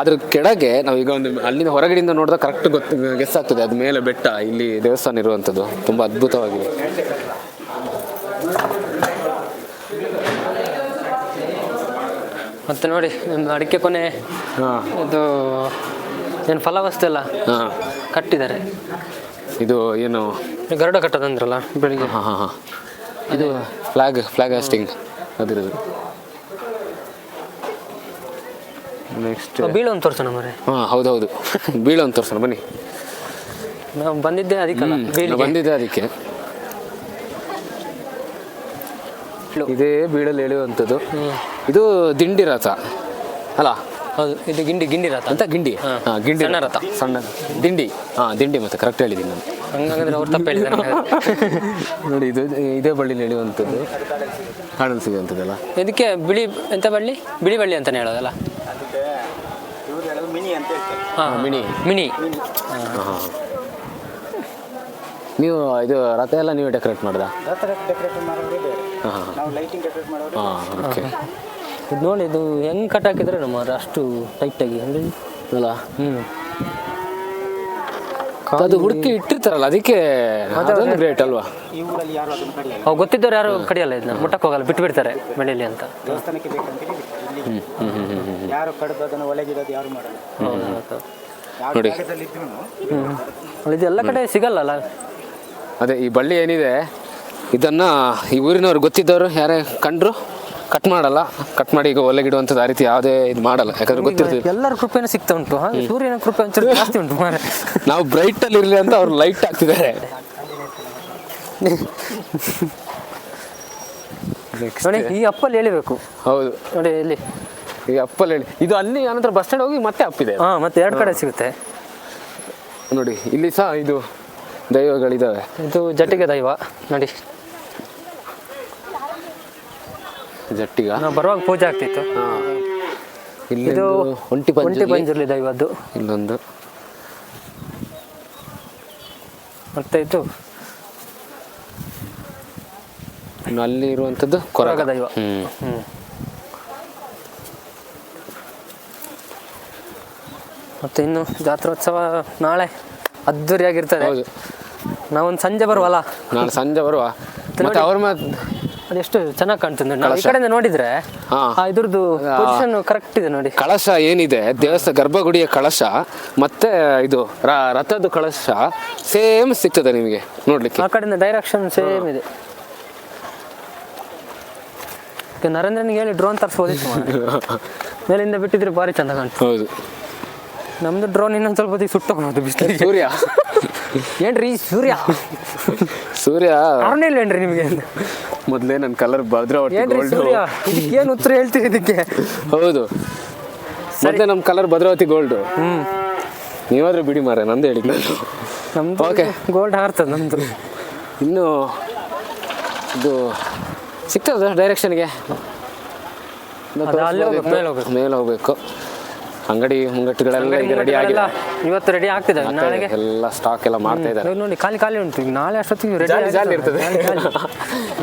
ಅದ್ರ ಕೆಳಗೆ ನಾವು ಈಗ ಒಂದು ಅಲ್ಲಿಂದ ಹೊರಗಡೆಯಿಂದ ನೋಡಿದಾಗ ಕರೆಕ್ಟ್ ಗೊತ್ತು ಗೆಸ್ ಆಗ್ತದೆ. ಅದು ಮೇಲೆ ಬೆಟ್ಟ ಇಲ್ಲಿ ದೇವಸ್ಥಾನ ಇರುವಂಥದ್ದು. ತುಂಬ ಅದ್ಭುತವಾಗಿದೆ. ಮತ್ತೆ ನೋಡಿ ಒಂದು ಅಡಿಕೆ ಕೊನೆ ಇದು ಏನು ಫಲವಸ್ತು ಎಲ್ಲ ಕಟ್ಟಿದ್ದಾರೆ. ಇದು ಏನು? ಗರುಡ ಕಟ್ಟದಂದ್ರಲ್ಲ ಬೆಳಿಗ್ಗೆ. ಹಾಂ ಹಾಂ ಹಾಂ. ಇದು ಫ್ಲಾಗ್ ಫ್ಲಾಗ್ ಹಾಸ್ಟಿಂಗ್ ಅದಿರೋದು. ನೆಕ್ಸ್ಟ್ ಬೀಳೋನ್ ತೋರ್ಸೋಣ ಮರೆ ಹಾಂ ಹೌದು ಹೌದು ಅಂತ ತೋರ್ಸೋಣ ಬನ್ನಿ. ನಾವು ಬಂದಿದ್ದೆ ಅದಕ್ಕಲ್ಲ ಬೀಳಿಗೆ. ಬಂದಿದ್ದೆ ಅದಕ್ಕೆ. ಇದೇ ಬೀಳಲ್ಲಿ ಎಳೆಯುವಂಥದ್ದು. ಇದು ದಿಂಡಿ ರಥ. ಅಲ್ಲ? ಹೌದು ಇದು ಗಿಂಡಿ ಗಿಂಡಿ ರಥ. ಅಂತ ಗಿಂಡಿ. ಹಾ. ಹಾ ಗಿಂಡಿ ಸಣ್ಣ ರಥ. ಸಣ್ಣ ದಿಂಡಿ. ಹಾ ದಿಂಡಿ ಮತ್ತೆ ಕರೆಕ್ಟ್ ಹೇಳಿದ್ದೀನಿ ನಾನು. ಹಂಗಂದ್ರೆ ಅವ್ರು ತಪ್ಪು ಹೇಳಿದ್ದಾರೆ (laughs) ನೋಡಿ ಇದು ಇದೇ ಬಳ್ಳಿ ಎಳೆಯುವಂಥದ್ದು. ಕಾಣಲು ಸಿಗುವಂಥದ್ದಲ್ಲ. ಇದಕ್ಕೆ ಬಿಳಿ ಎಂತ ಬಳ್ಳಿ? ಬಿಳಿ ಬಳ್ಳಿ ಅಂತಾನೆ ಹೇಳೋದಲ್ಲ. ಹಾ. ಮಿನಿ. ಮಿನಿ. ನೀವು ಇದು ರಥ ಎಲ್ಲ ನೀವು ಡೆಕೋರೇಟ್ ಮಾಡಿದ? ಹಾಂ ಹಾಂ ಓಕೆ. ಇದು ನೋಡಿ ಇದು ಹೆಂಗ್ ಕಟ್ ಹಾಕಿದ್ರೆ ನಮ್ಮ ಅಷ್ಟು ಟೈಟ್ ಆಗಿ ಅಂದ್ರೆ ಅಲ್ಲ? ಹ್ಮ್. ಅದು ಹುಡುಕಿ ಇಟ್ಟಿರ್ತಾರಲ್ಲ ಅದಕ್ಕೆ ಅದೊಂದು ಗ್ರೇಟ್ ಅಲ್ವಾ? ಅವ್ ಗೊತ್ತಿದ್ದವ್ರು ಯಾರು ಕಡಿಯಲ್ಲ ಇದನ್ನ ಮುಟ್ಟಕ್ಕೆ ಹೋಗಲ್ಲ ಬಿಟ್ಟು ಬಿಡ್ತಾರೆ ಅಂತ. ದೇವಸ್ಥಾನಕ್ಕೆ ಹ್ಮ್ ಇಲ್ಲಿ ಯಾರು ಕಡ್ದು ಅದನ್ನು ಒಳಗಿರೋದು ಯಾರು ಮಾಡಲ್ಲ. ಯಾವ ನೋಡಿ. ಜಾಗದಲ್ಲಿ ಇದ್ರೂ ಹ್ಮ್. ಇದು ಎಲ್ಲ ಕಡೆ ಸಿಗಲ್ಲಲ್ಲ? ಅದೇ ಈ ಬಳ್ಳಿ ಏನಿದೆ ಇದನ್ನ ಈ ಊರಿನವ್ರು ಗೊತ್ತಿದ್ದವರು ಯಾರೇ ಕಂಡ್ರು ಕಟ್ ಮಾಡಲ್ಲ. ಕಟ್ ಮಾಡಿ ಈಗ ಒಲೆಗಿಡುವಂಥದ್ದು ಆ ರೀತಿ ಯಾವುದೇ ಇದು ಮಾಡಲ್ಲ. ಯಾಕಂದ್ರೆ ಗೊತ್ತಿರ್ತದೆ. ಎಲ್ಲರ ಕೃಪೆನೂ ಸಿಗ್ತಾ ಉಂಟು ಹಾಗೆ ಸೂರ್ಯನ ಕೃಪೆ ಒಂಚೂರು ಜಾಸ್ತಿ ಉಂಟು ಮಾರೆ ನಾವು ಬ್ರೈಟ್ ಅಲ್ಲಿ ಇರಲಿ ಅಂತ ಅವ್ರು ಲೈಟ್ ಹಾಕ್ತಿದ್ದಾರೆ. ನೋಡಿ ಈ ಅಪ್ಪಲ್ಲಿ ಹೇಳಿಬೇಕು ಹೌದು. ನೋಡಿ ಇಲ್ಲಿ. ಈ ಅಪ್ಪಲ್ಲಿ ಹೇಳಿ. ಇದು ಅಲ್ಲಿ ಆನಂತರ ಬಸ್ ಸ್ಟ್ಯಾಂಡ್ ಹೋಗಿ ಮತ್ತೆ ಅಪ್ಪಿದೆ ಹಾ ಮತ್ತೆ ಎರಡು ಕಡೆ ಸಿಗುತ್ತೆ. ನೋಡಿ ಇಲ್ಲಿ ಸಹ ಇದು ದೈವಗಳಿದ್ದಾವೆ ಇದು ಜಟ್ಟಿಗೆ ದೈವ ನೋಡಿ. ಜಟ್ಟಿಗ? ನಾವು ಬರುವಾಗ ಪೂಜೆ ಆಗ್ತಿತ್ತು. ಇಲ್ಲಿ ಇದು ಒಂಟಿ ಒಂಟಿ ಪಂಜುರ್ಲಿ ದೈವದ್ದು. ಇಲ್ಲೊಂದು. ಮತ್ತೆ ಇದು ಇನ್ನು ಅಲ್ಲಿ ಇರುವಂಥದ್ದು ಕೊರಗ. ಕೊರಗ ದೈವ. ಹ್ಮ್. ಮತ್ತೆ ಇನ್ನು ಜಾತ್ರೋತ್ಸವ ನಾಳೆ ಅದ್ದೂರಿಯಾಗಿರ್ತದೆ. ಹೌದು. ನಾವೊಂದು ಸಂಜೆ ಬರುವಲ್ಲ? ನಾನು ಸಂಜೆ ಬರುವ. ಮತ್ತೆ ಅವ್ರ ಅದೆಷ್ಟು ಚೆನ್ನಾಗಿ ಕಾಣ್ತದೆ ನೋಡಿ. ನಾವು ಈ ಕಡೆಯಿಂದ ನೋಡಿದ್ರೆ ಹಾ. ಆ ಇದ್ರದ್ದು ಪೊಸಿಷನ್ ಕರೆಕ್ಟ್ ಇದೆ ನೋಡಿ. ಕಳಶ ಏನಿದೆ? ದೇವಸ್ಥಾನ ಗರ್ಭಗುಡಿಯ ಕಳಶ ಮತ್ತೆ ಇದು ರ- ರಥದ ಕಳಶ ಸೇಮ್ ಸಿಗ್ತದೆ ನಿಮಗೆ ನೋಡ್ಲಿಕ್ಕೆ. ಆ ಕಡೆಯಿಂದ ಡೈರೆಕ್ಷನ್ ಸೇಮ್ ಇದೆ. ಈಗ ನರೇಂದ್ರನಿಗೆ ಹೇಳಿ ಡ್ರೋನ್ ತರಿಸ್ಬೋದಿತ್ತು ಮಾರ್ರೆ. ಮೇಲಿಂದ ಬಿಟ್ಟಿದ್ರೆ ಭಾರಿ ಚಂದ ಕಾಣ್ತದೆ. ಹೌದು. ನಮ್ದು ಡ್ರೋನ್ ಇನ್ನೊಂದು ಸ್ವಲ್ಪ ಹೊತ್ತಿಗೆ ಸುಟ್ಟೋಗ್ಬೋದು ಬಿಸಿಲು ಸೂರ್ಯ. ಏನ್ರಿ ಸೂರ್ಯ? ಸೂರ್ಯ. ಕಾರಣ ಇಲ್ಲೇನ್ರಿ ನಿಮಗೆ? ಮೊದಲೇ ನನ್ನ ಕಲರ್ ಬದ್ರ ಏನ್ರಿ ಗೋಲ್ಡ್ ಸೂರ್ಯ? ಇದಕ್ಕೆ ಏನು ಉತ್ತರ ಹೇಳ್ತೀರಿ ಇದಕ್ಕೆ? ಹೌದು. ಮೊದಲೇ ನಮ್ಮ ಕಲರ್ ಭದ್ರಾವತಿ ಗೋಲ್ಡ್ ನೀವಾದ್ರೂ ಬಿಡಿ ಮಾರ ನಂದು ಹೇಳಿ ನಾನು. ನಮ್ದು Okay. ಗೋಲ್ಡ್ ಹಾರ್ತದೆ ನಮ್ದು. ಇನ್ನು ಇದು ಸಿಗ್ತದ ಡೈರೆಕ್ಷನ್ಗೆ ಮೇಲೆ ಹೋಗ್ಬೇಕು. ಅಂಗಡಿ ಮುಂಗಟ್ಟುಗಳೆಲ್ಲ ಈಗ ರೆಡಿ ಆಗಿಲ್ಲ ಇವತ್ತು ರೆಡಿ ಆಗ್ತಿದೆ. ನಾಳೆಗೆ ಎಲ್ಲ ಸ್ಟಾಕ್ ಎಲ್ಲ ಮಾಡ್ತಾ ಇದ್ದಾರೆ. ನೋಡಿ ಖಾಲಿ ಖಾಲಿ ಉಂಟು. ಈಗ ನಾಳೆ ಅಷ್ಟೊತ್ತಿಗೆ ರೆಡಿ ಜಾಲಿ ಇರ್ತದೆ.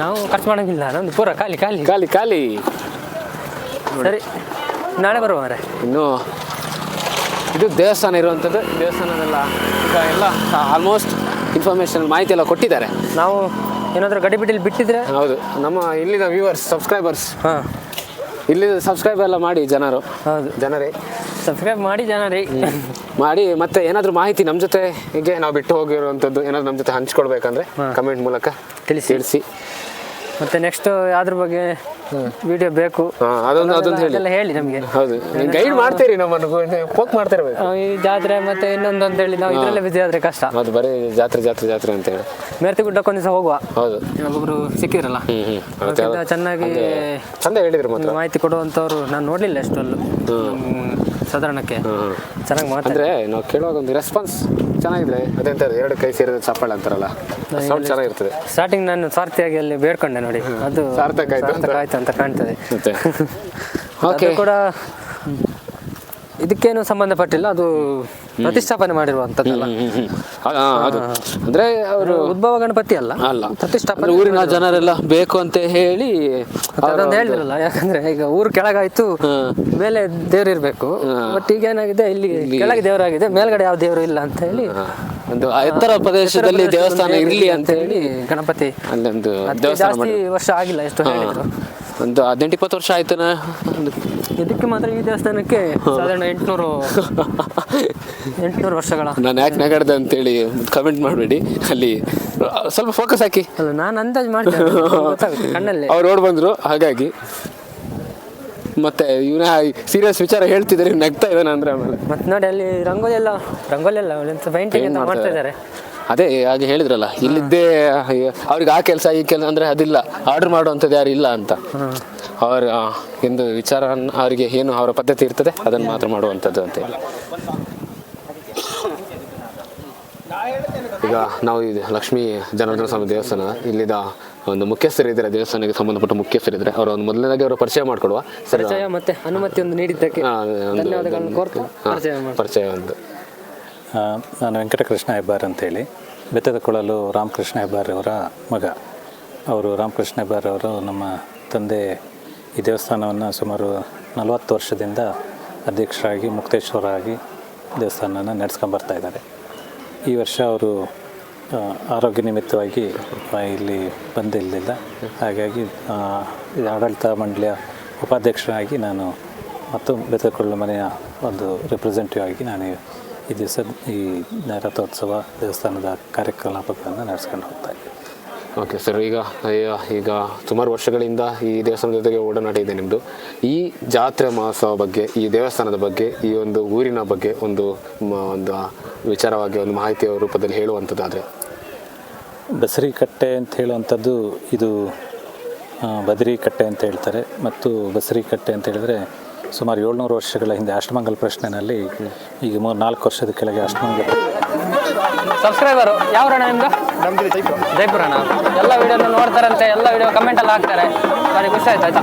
ನಾವು ಖರ್ಚು ಮಾಡೋಂಗಿಲ್ಲ. ನಮ್ದು ಪೂರ ಖಾಲಿ ಖಾಲಿ. ಖಾಲಿ ಖಾಲಿ. ಸರಿ. ನಾಳೆ ಬರುವ ಮಾರೆ ಇನ್ನು ಇದು ದೇವಸ್ಥಾನ ಇರುವಂಥದ್ದು ದೇವಸ್ಥಾನದೆಲ್ಲ ಈಗ ಎಲ್ಲ ಆಲ್ಮೋಸ್ಟ್ ಇನ್ಫಾರ್ಮೇಶನ್ ಮಾಹಿತಿ ಎಲ್ಲ ಕೊಟ್ಟಿದ್ದಾರೆ. ನಾವು ಏನಾದರೂ ಗಡಿಬಿಡಿಲಿ ಬಿಟ್ಟಿದ್ರೆ ಹೌದು. ನಮ್ಮ ಇಲ್ಲಿನ ವ್ಯೂವರ್ಸ್ ಸಬ್ಸ್ಕ್ರೈಬರ್ಸ್ ಹಾಂ. ಇಲ್ಲಿ ಸಬ್ಸ್ಕ್ರೈಬ್ ಎಲ್ಲ ಮಾಡಿ ಜನರು. ಹೌದು. ಜನರೇ. ಸಬ್ಸ್ಕ್ರೈಬ್ ಮಾಡಿ ಜನ ರೀ ಮಾಡಿ ಮತ್ತೆ ಏನಾದರೂ ಮಾಹಿತಿ ನಮ್ಮ ಜೊತೆ ಹೀಗೆ ನಾವು ಬಿಟ್ಟು ಹೋಗಿರುವಂಥದ್ದು ಏನಾದ್ರು ನಮ್ಮ ಜೊತೆ ಹಂಚ್ಕೊಳ್ಬೇಕಂದ್ರೆ ಕಮೆಂಟ್ ಮೂಲಕ ತಿಳಿಸಿ. ತಿಳಿಸಿ. ಮತ್ತೆ ನೆಕ್ಸ್ಟ್ ಯಾವ್ದ್ರ ಬಗ್ಗೆ ವಿಡಿಯೋ ಬೇಕು. ಅದೊಂದು ಅದೊಂದು ಹೇಳಿ. ಹೇಳಿ ನಮಗೆ. ಹೌದು. ಗೈಡ್ ಮಾಡ್ತೀರಿ ನಮ್ಮನ್ನು ಪೋಕ್ ಮಾಡ್ತಿರ್ಬೇಕು. ಈ ಜಾತ್ರೆ ಮತ್ತೆ ಇನ್ನೊಂದು ಅಂತ ಹೇಳಿ ನಾವು ಇದರಲ್ಲೇ ಬಿಸಿ ಆದ್ರೆ ಕಷ್ಟ. ಅದು ಬರೀ ಜಾತ್ರೆ ಜಾತ್ರೆ ಜಾತ್ರೆ ಅಂತ ಹೇಳಿ. ಮೇರ್ತಿ ದಿವಸ ಹೋಗುವ. ಹೌದು. ಒಬ್ಬರು ಸಿಕ್ಕಿದ್ರಲ್ಲ. ಚೆನ್ನಾಗಿ ಚಂದ ಹೇಳಿದ್ರು ಮಾಹಿತಿ ಕೊಡುವಂತವ್ರು ನಾನು ನೋಡ್ಲಿಲ್ಲ ಎಷ್ಟೊಂದು ಸಾಧಾರಣಕ್ಕೆ ಚೆನ್ನಾಗಿ ಮಾತಾಡ್ತಾರೆ ಅಂದ್ರೆ ನಾವು ಕೇಳುವಾಗ ಒಂದು ರೆಸ್ಪಾನ್ಸ್ ಚೆನ್ನಾಗಿದೆ ಅದೆಂತ ಎರಡು ಕೈ ಸೇರಿದ ಚಪ್ಪಾಳೆ ಅಂತಾರಲ್ಲ. ಸೌಂಡ್ ಚೆನ್ನಾಗಿರ್ತದೆ. ಸ್ಟಾರ್ಟಿಂಗ್ ನಾನು ಸ್ವಾರ್ಥಿಯಾಗಿ ಅಲ್ಲಿ ಬೇಡ್ಕೊಂಡೆ ನೋಡಿ. ಅದು ಸಾರ್ಥಕ ಆಯ್ತು. ಸಾರ್ಥಕ ಆಯ್ತು ಅಂತ ಕಾಣ್ತದೆ. ಓಕೆ (laughs) ಕೂಡ ಇದಕ್ಕೇನು ಸಂಬಂಧಪಟ್ಟಿಲ್ಲ. ಅದು ಪ್ರತಿಷ್ಠಾಪನೆ ಮಾಡಿರುವಂತದ್ದಲ್ಲ ಅದು. ಅಂದ್ರೆ ಅವರು ಉದ್ಭವ ಗಣಪತಿ ಅಲ್ಲ. ಅಲ್ಲ. ಪ್ರತಿಷ್ಠಾಪನೆ ಊರಿನ ಜನರೆಲ್ಲ ಬೇಕು ಅಂತ ಹೇಳಿ ಅದೊಂದು ಹೇಳಿರಲ್ಲ ಯಾಕಂದ್ರೆ ಈಗ ಊರು ಕೆಳಗಾಯ್ತು ಮೇಲೆ ದೇವ್ರು ಇರ್ಬೇಕು. ಬಟ್ ಈಗ ಏನಾಗಿದೆ ಇಲ್ಲಿ ಕೆಳಗೆ ದೇವರಾಗಿದೆ ಮೇಲ್ಗಡೆ ಯಾವ ದೇವರು ಇಲ್ಲ ಅಂತ ಹೇಳಿ ಒಂದು ಎತ್ತರ ಪ್ರದೇಶದಲ್ಲಿ ದೇವಸ್ಥಾನ ಇರ್ಲಿ ಅಂತ ಹೇಳಿ ಗಣಪತಿ? ಅಲ್ಲೊಂದು ದೇವಸ್ಥಾನ ಜಾಸ್ತಿ ವರ್ಷ ಆಗಿಲ್ಲ ಎಷ್ಟು ಹೇಳಿದ್ರು. ಒಂದು ಹದಿನೆಂಟು ಇಪ್ಪತ್ತು ವರ್ಷ ಆಯ್ತು ಇದಕ್ಕೆ ಮಾತ್ರ ಈ ದೇವಸ್ಥಾನಕ್ಕೆ ಸಾಧಾರಣ ಎಂಟುನೂರು ಎಂಟುನೂರು ವರ್ಷಗಳ. ನಾನು ಯಾಕೆ ನಗಡ್ದೆ ಅಂತೇಳಿ ಕಮೆಂಟ್ ಮಾಡಬೇಡಿ. ಅಲ್ಲಿ ಸ್ವಲ್ಪ ಫೋಕಸ್ ಹಾಕಿ. ಅಲ್ಲ ನಾನು ಅಂದಾಜು ಮಾಡ್ತೇನೆ ಕಣ್ಣಲ್ಲಿ ಕಣ್ಣಲ್ಲೇ. ಅವ್ರು ಓಡ್ ಬಂದ್ರು ಹಾಗಾಗಿ. ಮತ್ತೆ ಇವನ ಸೀರಿಯಸ್ ವಿಚಾರ ಹೇಳ್ತಿದ್ದಾರೆ ಇವ್ನು ನಗ್ತಾ ಇದ್ದಾನೆ ಅಂದ್ರೆ ಆಮೇಲೆ. ಮತ್ತೆ ನೋಡಿ ಅಲ್ಲಿ ರಂಗೋಲಿ ಎಲ್ಲ ರಂಗೋಲಿ ಎಲ್ಲ ಪೈಂಟಿಂಗ್ ಅಂತ ಮಾಡ್ತಾ ಇದ್ದಾರೆ. ಅದೇ ಹಾಗೆ ಹೇಳಿದ್ರಲ್ಲ ಇಲ್ಲಿದ್ದೇ ಅವ್ರಿಗೆ ಆ ಕೆಲಸ ಈ ಕೆಲಸ ಅಂದ್ರೆ ಅದಿಲ್ಲ ಆರ್ಡರ್ ಮಾಡುವಂಥದ್ದು ಯಾರು ಇಲ್ಲ ಅಂತ. ಅವರ ಎಂದು ವಿಚಾರ ಅವರಿಗೆ ಏನು ಅವರ ಪದ್ಧತಿ ಇರ್ತದೆ ಅದನ್ನು ಮಾತ್ರ ಮಾಡುವಂಥದ್ದು ಅಂತ ಹೇಳಿ. ಈಗ ನಾವು ಇದು ಲಕ್ಷ್ಮೀ ಜನಾರ್ದನ ಸ್ವಾಮಿ ದೇವಸ್ಥಾನ ಇಲ್ಲಿದ ಒಂದು ಮುಖ್ಯಸ್ಥರಿದ್ದಾರೆ ದೇವಸ್ಥಾನಕ್ಕೆ ಸಂಬಂಧಪಟ್ಟ ಮುಖ್ಯಸ್ಥರಿದ್ದಾರೆ ಅವರ ಒಂದು ಮೊದಲನೇದಾಗಿ ಅವರು ಪರಿಚಯ ಮಾಡಿಕೊಡುವ. ಸರಿ ಪರಿಚಯ ಮತ್ತೆ ಅನುಮತಿ ಒಂದು ನೀಡಿದ್ದಕ್ಕೆ ಪರಿಚಯ ಒಂದು. ನಾನು ವೆಂಕಟಕೃಷ್ಣ ಹೆಬ್ಬಾರ್ ಅಂತೇಳಿ. ಬೆತ್ತದ ಕೊಳಲು ರಾಮಕೃಷ್ಣ ಹೆಬ್ಬಾರ್ ಅವರ ಮಗ. ಅವರು ರಾಮಕೃಷ್ಣ ಹೆಬ್ಬಾರ್ ಅವರು ನಮ್ಮ ತಂದೆ ಈ ದೇವಸ್ಥಾನವನ್ನು ಸುಮಾರು ನಲವತ್ತು ವರ್ಷದಿಂದ ಅಧ್ಯಕ್ಷರಾಗಿ ಮುಕ್ತೇಶ್ವರಾಗಿ ದೇವಸ್ಥಾನನ ನಡೆಸ್ಕೊಂಬರ್ತಾ ಇದ್ದಾರೆ. ಈ ವರ್ಷ ಅವರು ಆರೋಗ್ಯ ನಿಮಿತ್ತವಾಗಿ ಇಲ್ಲಿ ಬಂದಿರಲಿಲ್ಲ. ಹಾಗಾಗಿ ಆಡಳಿತ ಮಂಡಳಿಯ ಉಪಾಧ್ಯಕ್ಷರಾಗಿ ನಾನು ಮತ್ತು ಬೆತ್ತಕೊಳ್ಳ ಮನೆಯ ಒಂದು ರೆಪ್ರೆಸೆಂಟೇಟಿವ್ ಆಗಿ ನಾನು ಈ ದಿವಸ ಈ ರಥೋತ್ಸವ ದೇವಸ್ಥಾನದ ಕಾರ್ಯಕಲಾಪಗಳನ್ನು ನಡೆಸ್ಕೊಂಡು ಹೋಗ್ತಾ ಓಕೆ ಸರ್ ಈಗ ಈಗ ಸುಮಾರು ವರ್ಷಗಳಿಂದ ಈ ದೇವಸ್ಥಾನದ ಜೊತೆಗೆ ಒಡನಾಟ ಇದೆ ನಿಮ್ಮದು ಈ ಜಾತ್ರೆ ಮಹೋತ್ಸವ ಬಗ್ಗೆ, ಈ ದೇವಸ್ಥಾನದ ಬಗ್ಗೆ, ಈ ಒಂದು ಊರಿನ ಬಗ್ಗೆ ಒಂದು ಒಂದು ವಿಚಾರವಾಗಿ, ಒಂದು ಮಾಹಿತಿಯ ರೂಪದಲ್ಲಿ ಹೇಳುವಂಥದ್ದಾದರೆ. ಬಸರಿ ಕಟ್ಟೆ ಅಂತ ಹೇಳುವಂಥದ್ದು ಇದು ಬದರಿ ಕಟ್ಟೆ ಅಂತ ಹೇಳ್ತಾರೆ. ಮತ್ತು ಬಸರಿ ಕಟ್ಟೆ ಅಂತ ಹೇಳಿದ್ರೆ ಸುಮಾರು ಏಳ್ನೂರು ವರ್ಷಗಳ ಹಿಂದೆ ಅಷ್ಟಮಂಗಲ ಪ್ರಶ್ನೆನಲ್ಲಿ ಈಗ ಮೂರು ನಾಲ್ಕು ವರ್ಷದ ಕೆಳಗೆ ಅಷ್ಟಮಂಗಲ ಸಬ್ಸ್ಕ್ರೈಬರು ಯಾವ ಅಣ್ಣ ನಿಮ್ದು? ಜೈಪುರ. ಅಣ್ಣ ಎಲ್ಲ ವಿಡಿಯೋನು ನೋಡ್ತಾರಂತೆ ಎಲ್ಲ ವಿಡಿಯೋ ಕಮೆಂಟ್ ಎಲ್ಲ ಹಾಕ್ತಾರೆ. ಸರಿ ಖುಷಿ ಆಯ್ತು ಆಯ್ತಾ?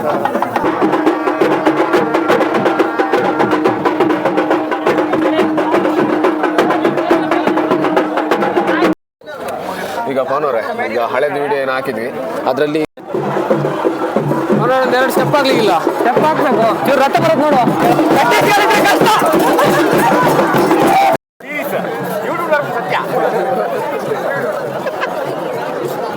ಈಗ ಫೋನವ್ರೆ ಈಗ ಹಳೆದ ವಿಡಿಯೋ ಏನು ಹಾಕಿದ್ವಿ. ಅದರಲ್ಲಿ ಎರಡು ಸ್ಟೆಪ್ ಆಗ್ಲಿಲ್ಲ ಸ್ಟೆಪ್ ಹಾಕ್ಬೇಕು ಇವ್ರು ರಥ ಬರೋದು ನೋಡು.